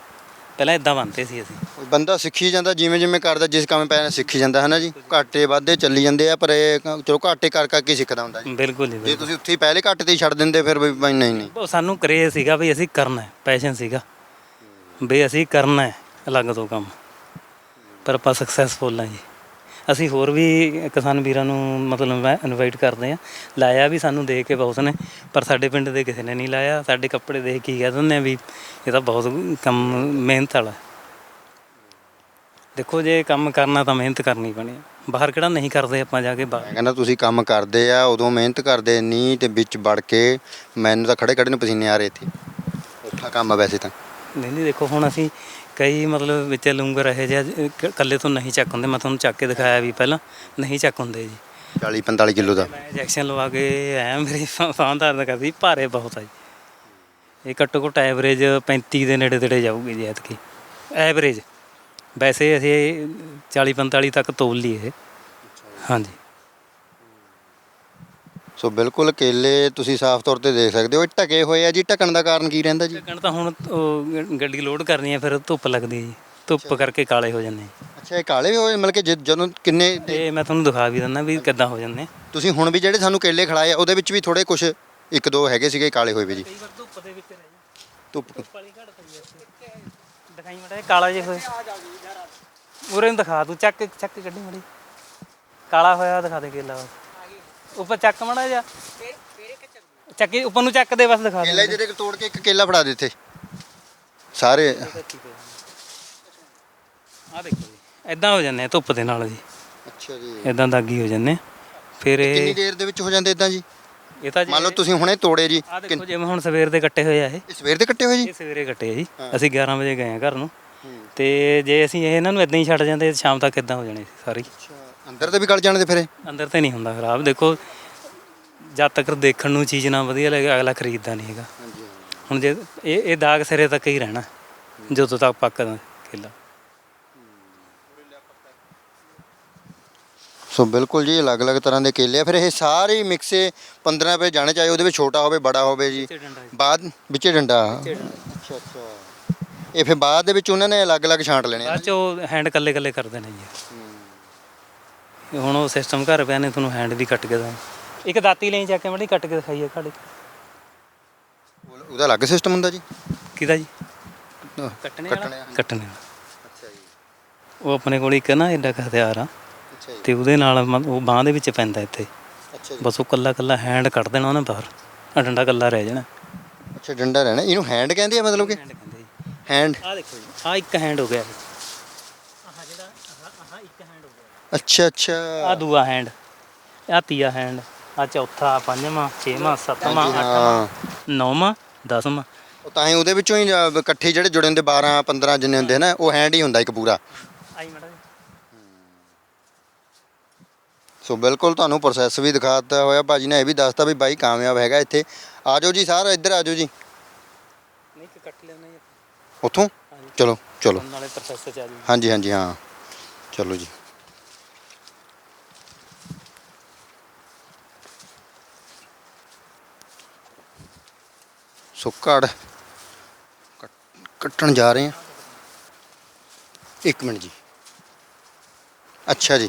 ਪਹਿਲਾਂ ਇਦਾਂ ਬੰਨਤੇ ਸੀ ਅਸੀਂ। ਬੰਦਾ ਸਿੱਖੀ ਜਾਂਦਾ ਜਿਵੇਂ ਜਿਵੇਂ ਕਰਦਾ ਜਿਸ ਕੰਮ ਪੈਣਾ ਸਿੱਖੀ ਜਾਂਦਾ ਹੈ ਨਾ ਜੀ? ਘਾਟੇ ਵਾਧੇ ਚੱਲੀ ਜਾਂਦੇ ਆ ਪਰ ਇਹ ਕ- ਚਲੋ ਘਾਟੇ ਕਰ ਕਰਕੇ ਸਿੱਖਦਾ ਹੁੰਦਾ ਜੀ। ਬਿਲਕੁਲ ਜੀ ਜੇ। ਤੁਸੀਂ ਉੱਥੇ ਹੀ ਪਹਿਲੇ ਘਾਟੇ ਤੇ ਹੀ ਛੱਡ ਦਿੰਦੇ ਫਿਰ ਵੀ ਬਈ ਨਹੀਂ ਨਹੀਂ। ਉਹ ਸਾਨੂੰ ਕਰੇਜ਼ ਸੀਗਾ ਵੀ ਅਸੀਂ ਕਰਨਾ ਹੈ ਪੈਸ਼ਨ ਸੀਗਾ। ਵੀ ਅਸੀਂ ਕਰਨਾ ਹੈ ਅਲੱਗ ਤੋਂ ਕੰਮ। ਪਰ ਆਪਾਂ ਸਕਸੈਸਫੁਲ ਹਾਂ ਜੀ। ਅਸੀਂ ਹੋਰ ਵੀ ਕਿਸਾਨ ਵੀਰਾਂ ਨੂੰ ਮਤਲਬ ਇਨਵਾਈਟ ਕਰਦੇ ਆ ਲਾਇਆ ਵੀ ਸਾਨੂੰ ਦੇਖ ਕੇ ਬਹੁਤ ਨੇ ਪਰ ਸਾਡੇ ਪਿੰਡ ਦੇ ਕਿਸੇ ਨੇ ਨਹੀਂ ਲਾਇਆ। ਸਾਡੇ ਕੱਪੜੇ ਦੇਖ ਕੇ ਹੀ ਕਹਿ ਦਿੰਦੇ ਆ ਵੀ ਇਹ ਤਾਂ ਬਹੁਤ ਕੰਮ ਮਿਹਨਤ ਵਾਲਾ ਹੈ। ਦੇਖੋ ਜੇ ਕੰਮ ਕਰਨਾ ਤਾਂ ਮਿਹਨਤ ਕਰਨੀ ਪੈਣੀ ਹੈ। ਬਾਹਰ ਕਿਹੜਾ ਨਹੀਂ ਕਰਦੇ ਆਪਾਂ ਜਾ ਕੇ ਬਾਹਰ। ਮੈਂ ਕਹਿੰਦਾ ਤੁਸੀਂ ਕੰਮ ਕਰਦੇ ਆ ਉਦੋਂ ਮਿਹਨਤ ਕਰਦੇ ਨਹੀਂ ਤੇ ਵਿੱਚ ਵੜ ਕੇ ਮੈਨੂੰ ਤਾਂ ਖੜੇ ਖੜੇ ਨੂੰ ਪਸੀਨੇ ਆ ਰਹੇ ਇੱਥੇ। ਔਖਾ ਕੰਮ ਆ ਵੈਸੇ ਤਾਂ। ਨਹੀਂ ਨਹੀਂ ਦੇਖੋ ਹੁਣ ਅਸੀਂ ਕਈ ਮਤਲਬ ਵਿੱਚ ਲੂੰਗਰ ਇਹ ਜਿਹਾ ਇਕੱਲੇ ਤੋਂ ਨਹੀਂ ਚੱਕ ਹੁੰਦੇ। ਮੈਂ ਤੁਹਾਨੂੰ ਚੱਕ ਕੇ ਦਿਖਾਇਆ ਵੀ ਪਹਿਲਾਂ। ਨਹੀਂ ਚੱਕ ਹੁੰਦੇ ਜੀ। 40 45 ਕਿਲੋ ਦਾ। ਮੈਂ ਇੰਜੈਕਸ਼ਨ ਲਵਾ ਕੇ ਆਇਆ ਮੇਰੀ ਫਾਂ ਦਰਦ ਕਰਦੀ ਭਾਰੇ ਬਹੁਤ ਆ ਜੀ। ਇਹ ਘੱਟੋ ਘੱਟ ਐਵਰੇਜ 35 ਦੇ ਨੇੜੇ ਤੇੜੇ ਜਾਊਗੀ ਜੀ ਐਤਕੀ। ਐਵਰੇਜ ਵੈਸੇ ਅਸੀਂ 40 45 ਤੱਕ ਤੋਲ ਲਈ ਇਹ। ਹਾਂਜੀ। ਸੋ ਬਿਲਕੁਲ ਕੇਲੇ ਤੁਸੀਂ ਸਾਫ਼ ਤੌਰ ਤੇ ਦੇਖ ਸਕਦੇ ਹੋ ਇਹ ਢਕੇ ਹੋਏ ਆ ਜੀ ਢਕਣ ਦਾ ਕਾਰਨ ਕੀ ਰਹਿੰਦਾ ਜੀ? ਚੱਕਣ ਤਾਂ ਹੁਣ ਉਹ ਗ- ਗੱਡੀ ਲੋਡ ਕਰਨੀ ਹੈ ਫਿਰ ਧੁੱਪ ਲੱਗਦੀ ਹੈ ਜੀ ਧੁੱਪ ਕਰਕੇ ਕਾਲੇ ਹੋ ਜਾਂਦੇ ਆ। ਅੱਛਾ ਇਹ ਕਾਲੇ ਵੀ ਹੋਏ ਮਤਲਬ ਕਿ ਜਦ- ਜਦੋਂ ਕਿੰਨੇ ਤੇ ਮੈਂ ਤੁਹਾਨੂੰ ਦਿਖਾ ਵੀ ਦਿੰਦਾ ਵੀ ਕਿੱਦਾਂ ਹੋ ਜਾਂਦੇ ਆ। ਤੁਸੀਂ ਹੁਣ ਵੀ ਜਿਹੜੇ ਸਾਨੂੰ ਕੇਲੇ ਖਿਲਾਏ ਆ ਉਹਦੇ ਵਿੱਚ ਵੀ ਥੋੜੇ ਕੁਝ ਇੱਕ ਦੋ ਹੈਗੇ ਸੀਗੇ ਕਾਲੇ ਹੋਏ ਵੀ ਜੀ। ਧੁੱਪ ਦੇ ਵਿੱਚ ਰਹਿ ਜਾ ਧੁੱਪ ਪਾਲੀ ਘੜ ਪਈ ਐ ਦਿਖਾਈ ਮੜਾ ਕਾਲਾ ਜਿਹਾ ਹੋਇਆ। ਉਰੇ ਨੂੰ ਦਿਖਾ ਤੂੰ ਚੱਕ ਚੱਕ ਕੱਢੀ ਮੜੀ। ਕਾਲਾ ਹੋਇਆ ਦਿਖਾ ਦੇ ਕੇਲਾ। ਉੱਪਰ ਚੱਕ ਮੜਾ ਜਾ ਚੱਕੀ ਉੱਪਰ ਨੂੰ ਚੱਕ ਦੇ ਬਸ ਦਿਖਾ ਕੇਲੇ ਦੇ ਜਿਹੜੇ ਤੋੜ ਕੇ ਇੱਕ ਕੇਲਾ ਫੜਾ ਦੇ ਇੱਥੇ। ਸਾਰੇ। ਆ ਦੇਖੋ ਜੀ ਐਦਾਂ ਹੋ ਜਾਂਦੇ ਆ ਧੁੱਪ ਦੇ ਨਾਲ ਜੀ। ਅੱਛਾ ਜੀ। ਐਦਾਂ ਦਾਗੀ ਹੋ ਜਾਂਦੇ ਆ। ਫਿਰ ਕਿੰਨੀ ਇਹ ਦੇਰ ਦੇ ਵਿੱਚ ਹੋ ਜਾਂਦੇ ਇਦਾਂ ਜੀ? ਇਹ ਤਾਂ ਜੀ ਮੰਨ ਲਓ ਤੁਸੀਂ ਹੁਣੇ ਤੋੜੇ ਜੀ। ਆ ਦੇਖੋ ਜਿਵੇਂ ਹੁਣ ਸਵੇਰ ਦੇ ਕੱਟੇ ਹੋਏ ਆ ਇਹ। ਇਹ ਸਵੇਰ ਦੇ ਕੱਟੇ ਹੋਏ ਜੀ? ਇਹ ਸਵੇਰੇ ਕੱਟੇ ਆ ਜੀ। ਅਸੀਂ 11 ਵਜੇ ਗਏ ਆ ਘਰ ਨੂੰ। ਤੇ ਜੇ ਅਸੀਂ ਇਹ ਇਹਨਾਂ ਨੂੰ ਇਦਾਂ ਹੀ ਛੱਡ ਜਾਂਦੇ ਸ਼ਾਮ ਤੱਕ ਇਦਾਂ ਹੋ ਜਾਣੇ ਸੀ ਸਾਰੀ। ਅੱਛਾ। ਅੰਦਰ ਤੇ ਵੀ ਗਲ ਜਾਣਦੇ ਫਿਰ ਇਹ? ਅੰਦਰ ਤੇ ਨਹੀਂ ਹੁੰਦਾ ਖਰਾਬ ਦੇਖੋ ਜਦ ਤੱਕ ਦੇਖਣ ਨੂੰ ਚੀਜ਼ ਨਾ ਵਧੀਆ ਲੱਗੇ ਅਗਲਾ ਖਰੀਦਦਾ ਨਹੀਂ ਹੈਗਾ। ਹਾਂਜੀ ਹੁਣ ਜੇ ਇਹ ਇਹ ਦਾਗ ਸਿਰੇ ਤੱਕ ਹੀ ਰਹਿਣਾ ਜਦੋਂ ਤੱਕ ਪੱਕਦਾ ਕੇਲਾ ਸੋ ਬਿਲਕੁਲ ਜੀ ਅਲੱਗ-ਅਲੱਗ ਤਰ੍ਹਾਂ ਦੇ ਕੇਲੇ ਆ। ਫਿਰ ਇਹ ਸਾਰੇ ਮਿਕਸੇ 15 ਰੁਪਏ ਜਾਣੇ ਚਾਹੇ ਉਹਦੇ ਵਿੱਚ ਛੋਟਾ ਹੋਵੇ ਬੜਾ ਹੋਵੇ ਜੀ। ਬਾਅਦ ਵਿੱਚੇ ਡੰਡਾ। ਅੱਛਾ ਅੱਛਾ। ਇਹ ਫਿਰ ਬਾਅਦ ਦੇ ਵਿੱਚ ਉਹਨਾਂ ਨੇ ਅਲੱਗ-ਅਲੱਗ ਛਾਂਟ ਲੈਣੇ ਆ ਬਾਅਦ ਚ ਉਹ ਹੈਂਡ ਕੱਲੇ ਕੱਲੇ ਕਰਦੇ ਨੇ ਜੀ। ਇਹ ਹੁਣ ਉਹ ਸਿਸਟਮ ਘਰ ਪਿਆ ਨੇ ਤੁਹਾਨੂੰ ਹੈਂਡ ਵੀ ਕੱਟ ਕੇ ਦਾ ਇੱਕ ਦਾਤੀ ਲਈ ਜਾ ਕੇ ਮੜੀ ਕੱਟ ਕੇ ਦਿਖਾਈਏ ਘਾੜੇ। ਉਹਦਾ ਅਲੱਗ ਸਿਸਟਮ ਹੁੰਦਾ ਜੀ? ਕਿਹਦਾ ਜੀ? ਕੱਟਣੇ ਕੱਟਣੇ ਵਾਲਾ। ਵਾਲਾ। ਕੱਟਣੇ ਵਾਲਾ। ਅੱਛਾ ਜੀ। ਉਹ ਆਪਣੇ ਕੋਲ ਇੱਕ ਨਾ ਐਡਾ ਕੁ ਹਥਿਆਰ ਆ। ਅੱਛਾ ਜੀ। ਤੇ ਉਹਦੇ ਨਾਲ ਉਹ ਬਾਹ ਦੇ ਵਿੱਚ ਪੈਂਦਾ ਇੱਥੇ। ਅੱਛਾ ਜੀ। ਬਸ ਉਹ ਕੱਲਾ ਕੱਲਾ ਹੈਂਡ ਕੱਢ ਦੇਣਾ ਉਹਨੇ ਬਾਹਰ। ਆ ਡੰਡਾ ਕੱਲਾ ਰਹਿ ਜਾਣਾ। ਅੱਛਾ ਡੰਡਾ ਰਹਿਣਾ। ਇਹਨੂੰ ਹੈਂਡ ਕਹਿੰਦੇ ਆ ਮਤਲਬ ਕਿ? ਹੈਂਡ ਕਹਿੰਦੇ ਜੀ। ਹੈਂਡ ਆ ਦੇਖੋ ਜੀ ਆ ਇੱਕ ਹੈਂਡ ਹੋ ਗਿਆ। ਆਹ ਜਿਹੜਾ ਆਹ ਆਹ ਇੱਕ ਹੈਂਡ ਹੋ ਗਿਆ। ਅੱਛਾ ਅੱਛਾ। ਆ ਦੂਆ ਹੈਂਡ ਆ ਤੀਆ ਹੈਂਡ ਆ ਚੌਥਾ ਪੰਜਵਾਂ ਛੇਵਾਂ ਸੱਤਵਾਂ ਅੱਠਵਾਂ ਨੌਵਾਂ ਦਸਵਾਂ। ਉਹ ਤਾਂ ਹੀ ਉਹਦੇ ਵਿੱਚੋਂ ਹੀ ਅ, ਇਕੱਠੇ ਜਿਹੜੇ ਜੁੜੇ ਹੁੰਦੇ 12 15 ਜਿੰਨੇ ਹੁੰਦੇ ਨਾ ਉਹ ਹੈਂਡ ਹੀ ਹੁੰਦਾ ਇੱਕ ਪੂਰਾ। ਆਈ ਮੜਾ ਸੋ ਬਿਲਕੁਲ ਤੁਹਾਨੂੰ ਪ੍ਰੋਸੈਸ ਵੀ ਦਿਖਾਤਾ ਹੋਇਆ ਭਾਜੀ ਨੇ ਇਹ ਵੀ ਦੱਸਤਾ ਵੀ ਬਾਈ ਕਾਮਯਾਬ ਹੈਗਾ ਇੱਥੇ। ਆ ਜਾਓ ਜੀ ਸਾਰ ਇੱਧਰ ਆ ਜਾਓ ਜੀ। ਨਹੀਂ ਕਿ ਕੱਟ ਲੈਣਾ ਜੀ ਉੱਥੋਂ? ਚਲੋ ਚਲੋ। ਨਾਲੇ ਪ੍ਰੋਸੈਸ ਚ ਆ ਜੂ ਹਾਂਜੀ ਹਾਂਜੀ ਹਾਂ। ਚਲੋ ਜੀ। ਸੋ ਘੜ ਕੱਟ- ਕੱਟਣ ਜਾ ਰਹੇ ਹਾਂ। ਇੱਕ ਮਿੰਟ ਜੀ। ਅੱਛਾ ਜੀ।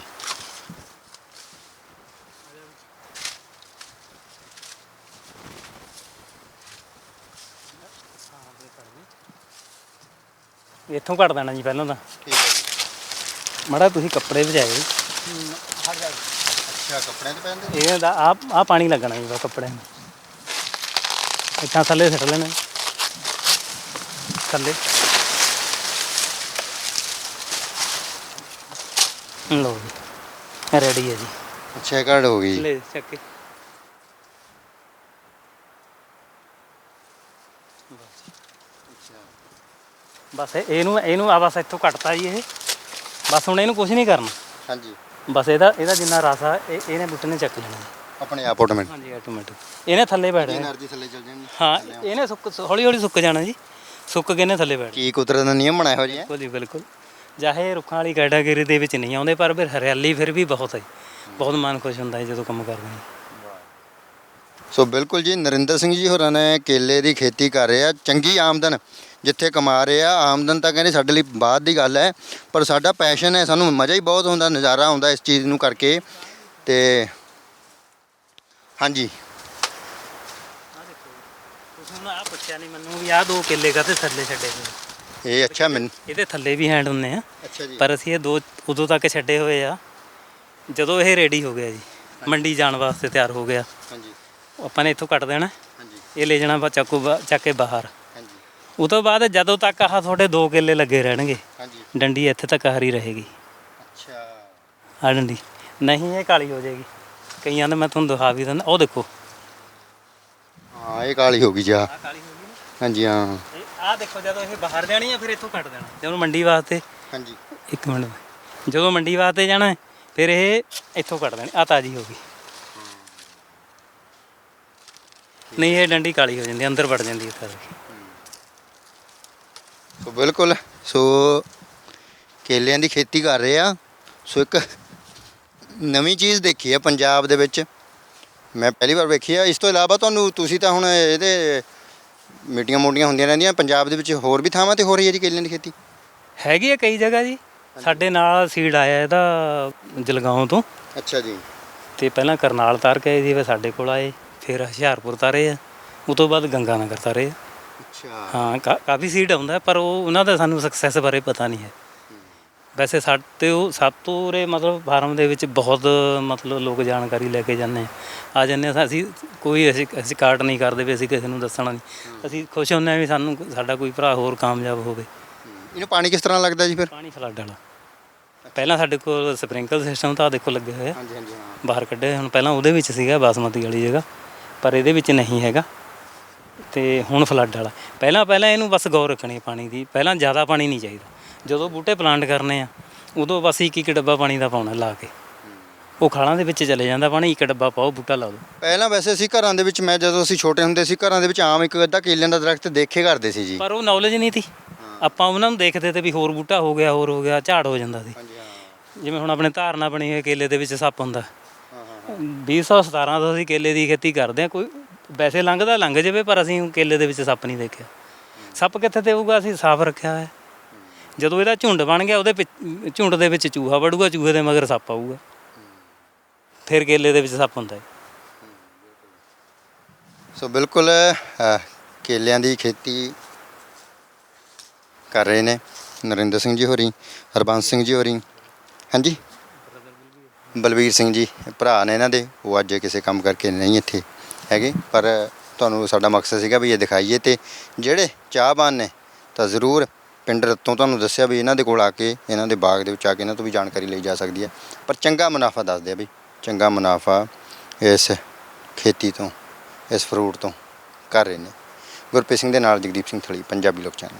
ਇੱਥੋਂ ਕੱਟ ਦੇਣਾ ਜੀ ਪਹਿਲਾਂ ਤਾਂ। ਠੀਕ ਹੈ ਜੀ। ਮੜਾ ਤੁਸੀਂ ਕੱਪੜੇ ਵਜਾਏ ਅੱਛਾ ਕੱਪੜਿਆਂ ਤੇ ਪੈਂਦੇ ਇਹ ਦਾ ਆ ਆ ਪਾਣੀ ਲੱਗਣਾ ਜੀ ਕੱਪੜਿਆਂ ਨੂੰ। ਇੱਥਾਂ ਥੱਲੇ ਸਿੱਟ ਲੈਣਾ ਥੱਲੇ। ਲਓ ਜੀ ਰੈਡੀ ਹੈ ਜੀ। ਅੱਛਾ ਘੜ ਹੋ ਗਈ। ਲੈ ਚੱਕ ਕੇ। ਬਸ ਇਹ- ਇਹਨੂੰ ਇਹਨੂੰ ਆ ਬਸ ਇੱਥੋਂ ਕੱਟਤਾ ਜੀ ਇਹ। ਬਸ ਹੁਣ ਇਹਨੂੰ ਕੁਝ ਨਹੀਂ ਕਰਨਾ। ਹਾਂਜੀ। ਬਸ ਇਹਦਾ ਇਹਦਾ ਜਿੰਨਾ ਰਸ ਆ ਇਹ ਇਹਨੇ ਬੁੱਟੇ ਨੇ ਚੱਕ ਲੈਣਾ। ਆਪਣੇ ਆਪ ਆਟੋਮੈਟਿਕ ਹਾਂਜੀ ਆਟੋਮੈਟਿਕ ਇਹਨੇ ਥੱਲੇ ਬੈਠ ਜਾਣਾ એનર્ਜੀ ਥੱਲੇ ਚਲ ਜਾਣੀ। ਹਾਂ ਇਹਨੇ ਸੁੱਕ ਹੌਲੀ ਹੌਲੀ ਸੁੱਕ ਜਾਣਾ ਜੀ। ਸੁੱਕ ਕੇ ਇਹਨੇ ਥੱਲੇ ਬੈਠ ਕੀ ਕੁਦਰਤ ਦਾ ਨਿਯਮ ਬਣਾਇਆ ਹੋਇਆ ਜੀ। ਬਿਲਕੁਲ ਜਾਹੇ ਰੁੱਖਾਂ ਵਾਲੀ ਕੈਟਾਗਰੀ ਦੇ ਵਿੱਚ ਨਹੀਂ ਆਉਂਦੇ ਪਰ ਫਿਰ ਹਰਿਆਲੀ ਫਿਰ ਵੀ ਬਹੁਤ ਹੈ। ਬਹੁਤ ਮਨ ਖੁਸ਼ ਹੁੰਦਾ ਹੈ ਜਦੋਂ ਕੰਮ ਕਰਦੇ ਹਾਂ ਸੋ ਬਿਲਕੁਲ ਜੀ ਨਰਿੰਦਰ ਸਿੰਘ ਜੀ ਹੋਰਾਂ ਨੇ ਕੇਲੇ ਦੀ ਖੇਤੀ ਕਰ ਰਹੇ ਆ। ਚੰਗੀ ਆਮਦਨ ਜਿੱਥੇ ਕਮਾ ਰਹੇ ਆਮਦਨ ਤਾਂ ਕਹਿੰਦੇ ਸਾਡੇ ਲਈ ਬਾਅਦ ਦੀ ਗੱਲ ਹੈ ਪਰ ਸਾਡਾ ਪੈਸ਼ਨ ਹੈ ਸਾਨੂੰ ਮਜ਼ਾ ਹੀ ਬਹੁਤ ਹੁੰਦਾ ਨਜ਼ਾਰਾ ਆਉਂਦਾ ਇਸ ਚੀਜ਼ ਨੂੰ ਕਰਕੇ। ਤੇ ਹਾਂਜੀ। ਤੁਸੀਂ ਹੁਣ ਆ ਪੁੱਛਿਆ ਨਹੀਂ ਮੈਨੂੰ ਵੀ ਆ ਦੋ ਕਿੱਲੇ ਕਾਤੇ ਥੱਲੇ ਛੱਡੇ ਹੋਏ ਇਹ ਅੱਛਾ ਮੈਨੂੰ ਇਹਦੇ ਥੱਲੇ ਵੀ ਹੈਂਡ ਹੁੰਦੇ ਆ। ਅੱਛਾ ਜੀ। ਪਰ ਅਸੀਂ ਇਹ ਦੋ ਉਦੋਂ ਤੱਕ ਛੱਡੇ ਹੋਏ ਆ। ਜਦੋਂ ਇਹ ਰੈਡੀ ਹੋ ਗਿਆ ਜੀ। ਮੰਡੀ ਜਾਣ ਵਾਸਤੇ ਤਿਆਰ ਹੋ ਗਿਆ। ਹਾਂਜੀ। ਆਪਾਂ ਨੇ ਇੱਥੋਂ ਕੱਟ ਦੇਣਾ। ਹਾਂਜੀ। ਇਹ ਲੈ ਜਾਣਾ ਬਾ ਚੱਕੂ ਬਾ- ਚੱਕ ਕੇ ਬਾਹਰ। ਹਾਂਜੀ। ਉਹ ਤੋਂ ਬਾਅਦ ਜਦੋਂ ਤੱਕ ਆਹ ਤੁਹਾਡੇ 2 ਕਿੱਲੇ ਲੱਗੇ ਰਹਿਣਗੇ ਹਾਂਜੀ। ਡੰਡੀ ਇੱਥੇ ਤੱਕ ਹਰੀ ਰਹੇਗੀ। ਅੱਛਾ। ਆ ਡੰਡੀ। ਨਹੀਂ ਇਹ ਕਾਲੀ ਹੋ ਜਾਏਗੀ। ਕਈਆਂ ਨੇ ਮੈਂ ਤੁਹਾਨੂੰ ਦਿਖਾ ਵੀ ਦਿੰਦਾ। ਉਹ ਦੇਖੋ। ਹਾਂ ਇਹ ਕਾਲੀ ਹੋ ਗਈ ਜੀ। ਆਹ। ਆ ਕਾਲੀ ਹੋ ਗਈ ਹਾਂਜੀ ਹਾਂ। ਨਾ ਆ ਦੇਖੋ ਜਦੋਂ ਇਹ ਬਾਹਰ ਜਾਣੀ ਆ ਫਿਰ ਇੱਥੋਂ ਕੱਟ ਦੇਣਾ। ਜਦੋਂ ਮੰਡੀ ਵਾਸਤੇ। ਹਾਂਜੀ। ਇੱਕ ਮਿੰਟ। ਜਦੋਂ ਮੰਡੀ ਵਾਸਤੇ ਜਾਣਾ ਹੈ, ਫਿਰ ਇਹ ਇੱਥੋਂ ਕੱਟ ਦੇਣੀ। ਆ ਤਾਜੀ ਹੋ ਗਈ। ਨਹੀਂ ਇਹ ਡੰਡੀ ਕਾਲੀ ਹੋ ਜਾਂਦੀ ਅੰਦਰ ਵੜ ਜਾਂਦੀ ਹੈ ਸੋ ਬਿਲਕੁਲ ਸੋ ਕੇਲਿਆਂ ਦੀ ਖੇਤੀ ਕਰ ਰਹੇ ਆ। ਸੋ ਇੱਕ ਨਵੀਂ ਚੀਜ਼ ਦੇਖੀ ਆ ਪੰਜਾਬ ਦੇ ਵਿੱਚ। ਮੈਂ ਪਹਿਲੀ ਵਾਰ ਵੇਖੀ ਆ। ਇਸ ਤੋਂ ਇਲਾਵਾ ਤੁਹਾਨੂੰ ਤੁਸੀਂ ਤਾਂ ਹੁਣ ਇਹਦੇ ਮੀਟੀਆਂ ਮੋਟੀਆਂ ਹੁੰਦੀਆਂ ਰਹਿੰਦੀਆਂ। ਪੰਜਾਬ ਦੇ ਵਿੱਚ ਹੋਰ ਵੀ ਥਾਵਾਂ ਤੇ ਹੋ ਰਹੀ ਹੈ ਜੀ ਕੇਲਿਆਂ ਦੀ ਖੇਤੀ? ਹੈਗੀ ਆ ਕਈ ਜਗ੍ਹਾ ਜੀ। ਸਾਡੇ ਨਾਲ ਸੀਡ ਆਇਆ ਇਹਦਾ ਜਲਗਾਉਂ ਤੋਂ। ਅੱਛਾ ਜੀ। ਤੇ ਪਹਿਲਾਂ ਕਰਨਾਲ ਤਾਰ ਕੇ ਸੀ ਫਿਰ ਸਾਡੇ ਕੋਲ ਆਏ। ਫਿਰ ਹੁਸ਼ਿਆਰਪੁਰ ਤਾਰੇ ਆ। ਉਸ ਤੋਂ ਬਾਅਦ ਗੰਗਾ ਨਗਰ ਤਾਰੇ ਆ। ਅੱਛਾ। ਹਾਂ ਕਾਫੀ ਸੀਟ ਆਉਂਦਾ ਹੈ, ਪਰ ਉਹ ਉਹਨਾਂ ਦਾ ਸਾਨੂੰ ਸਕਸੈਸ ਬਾਰੇ ਪਤਾ ਨਹੀਂ ਹੈ। ਵੈਸੇ ਸਾਡੇ ਉਹ ਸਭ ਤੋਂ ਉਰੇ ਮਤਲਬ ਫਾਰਮ ਦੇ ਵਿੱਚ ਬਹੁਤ ਮਤਲਬ ਲੋਕ ਜਾਣਕਾਰੀ ਲੈ ਕੇ ਜਾਂਦੇ ਆ। ਜਾਂਦੇ ਆ ਅਸੀਂ ਕੋਈ ਅਸੀਂ ਅਸੀਂ ਕਾਰਟ ਨਹੀਂ ਕਰਦੇ ਵੀ ਅਸੀਂ ਕਿਸੇ ਨੂੰ ਦੱਸਣਾ ਨਹੀਂ। ਅਸੀਂ ਖੁਸ਼ ਹੁੰਦੇ ਆ ਵੀ ਸਾਨੂੰ ਸਾਡਾ ਕੋਈ ਭਰਾ ਹੋਰ ਕਾਮਯਾਬ ਹੋਵੇ। ਇਹਨੂੰ ਪਾਣੀ ਕਿਸ ਤਰ੍ਹਾਂ ਲੱਗਦਾ ਜੀ ਫਿਰ? ਪਾਣੀ ਫਲੱਡ ਵਾਲਾ। ਪਹਿਲਾਂ ਸਾਡੇ ਕੋਲ ਸਪ੍ਰਿੰਕਲ ਸਿਸਟਮ ਤਾਂ ਦੇਖੋ ਲੱਗੇ ਹੋਏ ਆ। ਹਾਂਜੀ ਹਾਂਜੀ ਹਾਂ। ਬਾਹਰ ਕੱਢੇ ਹੁਣ ਪਹਿਲਾਂ ਉਹਦੇ ਵਿੱਚ ਸੀਗਾ ਬਾਸਮਤੀ ਵਾਲੀ ਜਗ੍ਹਾ ਪਰ ਇਹਦੇ ਵਿੱਚ ਨਹੀਂ ਹੈਗਾ। ਤੇ ਹੁਣ ਫਲੱਡ ਵਾਲਾ। ਪਹਿਲਾਂ ਪਹਿਲਾਂ ਇਹਨੂੰ ਬਸ ਗੌਰ ਰੱਖਣੀ ਪਾਣੀ ਦੀ। ਪਹਿਲਾਂ ਜ਼ਿਆਦਾ ਪਾਣੀ ਨਹੀਂ ਚਾਹੀਦਾ। ਜਦੋਂ ਬੂਟੇ ਪਲਾਂਟ ਕਰਨੇ ਆ ਉਦੋਂ ਬਸ ਇੱਕ ਇੱਕ ਡੱਬਾ ਪਾਣੀ ਦਾ ਪਾਉਣਾ ਲਾ ਕੇ। ਉਹ ਖਾਲਾਂ ਦੇ ਵਿੱਚ ਚਲੇ ਜਾਂਦਾ ਪਾਣੀ ਇੱਕ ਡੱਬਾ ਪਾਓ ਬੂਟਾ ਲਾ ਦਿਓ ਪਹਿਲਾਂ ਵੈਸੇ ਅਸੀਂ ਘਰਾਂ ਦੇ ਵਿੱਚ ਮੈਂ ਜਦੋਂ ਅਸੀਂ ਛੋਟੇ ਹੁੰਦੇ ਸੀ ਘਰਾਂ ਦੇ ਵਿੱਚ ਆਮ ਇੱਕ ਅੱਧਾ ਕੇਲਿਆਂ ਦਾ ਦਰਖਤ ਦੇਖੇ ਕਰਦੇ ਸੀ ਜੀ। ਪਰ ਉਹ ਨੌਲੇਜ ਨਹੀਂ ਸੀ। ਆਪਾਂ ਉਹਨਾਂ ਨੂੰ ਦੇਖਦੇ ਤੇ ਵੀ ਹੋਰ ਬੂਟਾ ਹੋ ਗਿਆ ਹੋਰ ਹੋ ਗਿਆ ਝਾੜ ਹੋ ਜਾਂਦਾ ਸੀ। ਜਿਵੇਂ ਹੁਣ ਆਪਣੇ ਧਾਰਨਾ ਬਣੀ ਹੋਈ ਕੇਲੇ ਦੇ ਵਿੱਚ ਸੱਪ ਹੁੰਦਾ। ਹਾਂ ਹਾਂ 2017 ਤੋਂ ਅਸੀਂ ਕੇਲੇ ਦੀ ਖੇਤੀ ਕਰਦੇ ਹਾਂ ਕੋਈ ਵੈਸੇ ਲੰਘਦਾ ਲੰਘ ਜਾਵੇ ਪਰ ਅਸੀਂ ਕੇਲੇ ਦੇ ਵਿੱਚ ਸੱਪ ਨਹੀਂ ਦੇਖਿਆ। ਸੱਪ ਕਿੱਥੇ ਤੇ ਹੋਊਗਾ? ਅਸੀਂ ਸਾਫ਼ ਰੱਖਿਆ ਹੋਇਆ। ਜਦੋਂ ਇਹਦਾ ਝੁੰਡ ਬਣ ਗਿਆ ਉਹਦੇ ਵਿੱਚ- ਝੁੰਡ ਦੇ ਵਿੱਚ ਚੂਹਾ ਵੜੂਗਾ ਚੂਹੇ ਦੇ ਮਗਰ ਸੱਪ ਆਊਗਾ। ਫਿਰ ਕੇਲੇ ਦੇ ਵਿੱਚ ਸੱਪ ਹੁੰਦਾ ਹੈ। ਸੋ ਬਿਲਕੁਲ ਅ, ਕੇਲਿਆਂ ਦੀ ਖੇਤੀ ਕਰ ਰਹੇ ਨੇ ਨਰਿੰਦਰ ਸਿੰਘ ਜੀ ਹੋਰੀ ਹਰਬੰਸ ਸਿੰਘ ਜੀ ਹੋਰੀ। ਹਾਂਜੀ? ਬਲਵੀਰ ਸਿੰਘ ਜੀ ਭਰਾ ਨੇ ਇਹਨਾਂ ਦੇ। ਉਹ ਅੱਜ ਕਿਸੇ ਕੰਮ ਕਰਕੇ ਨਹੀਂ ਇੱਥੇ ਹੈਗੇ ਪਰ ਤੁਹਾਨੂੰ ਸਾਡਾ ਮਕਸਦ ਸੀਗਾ ਵੀ ਇਹ ਦਿਖਾਈਏ ਤੇ ਜਿਹੜੇ ਚਾਹਵਾਨ ਨੇ ਤਾਂ ਜ਼ਰੂਰ ਪਿੰਡ ਰਤੋਂ ਤੁਹਾਨੂੰ ਦੱਸਿਆ ਵੀ ਇਹਨਾਂ ਦੇ ਕੋਲ ਆ ਕੇ, ਇਹਨਾਂ ਦੇ ਬਾਗ ਦੇ ਵਿੱਚ ਆ ਕੇ ਇਹਨਾਂ ਤੋਂ ਵੀ ਜਾਣਕਾਰੀ ਲਈ ਜਾ ਸਕਦੀ ਹੈ। ਪਰ ਚੰਗਾ ਮੁਨਾਫਾ ਦੱਸਦੇ ਆ ਵੀ ਚੰਗਾ ਮੁਨਾਫਾ ਇਸ ਖੇਤੀ ਤੋਂ, ਇਸ ਫਰੂਟ ਤੋਂ ਕਰ ਰਹੇ ਨੇ। ਗੁਰਪ੍ਰੀਤ ਸਿੰਘ ਦੇ ਨਾਲ ਜਗਦੀਪ ਸਿੰਘ ਥਲੀ, ਪੰਜਾਬੀ ਲੋਕ ਚੈਨਲ।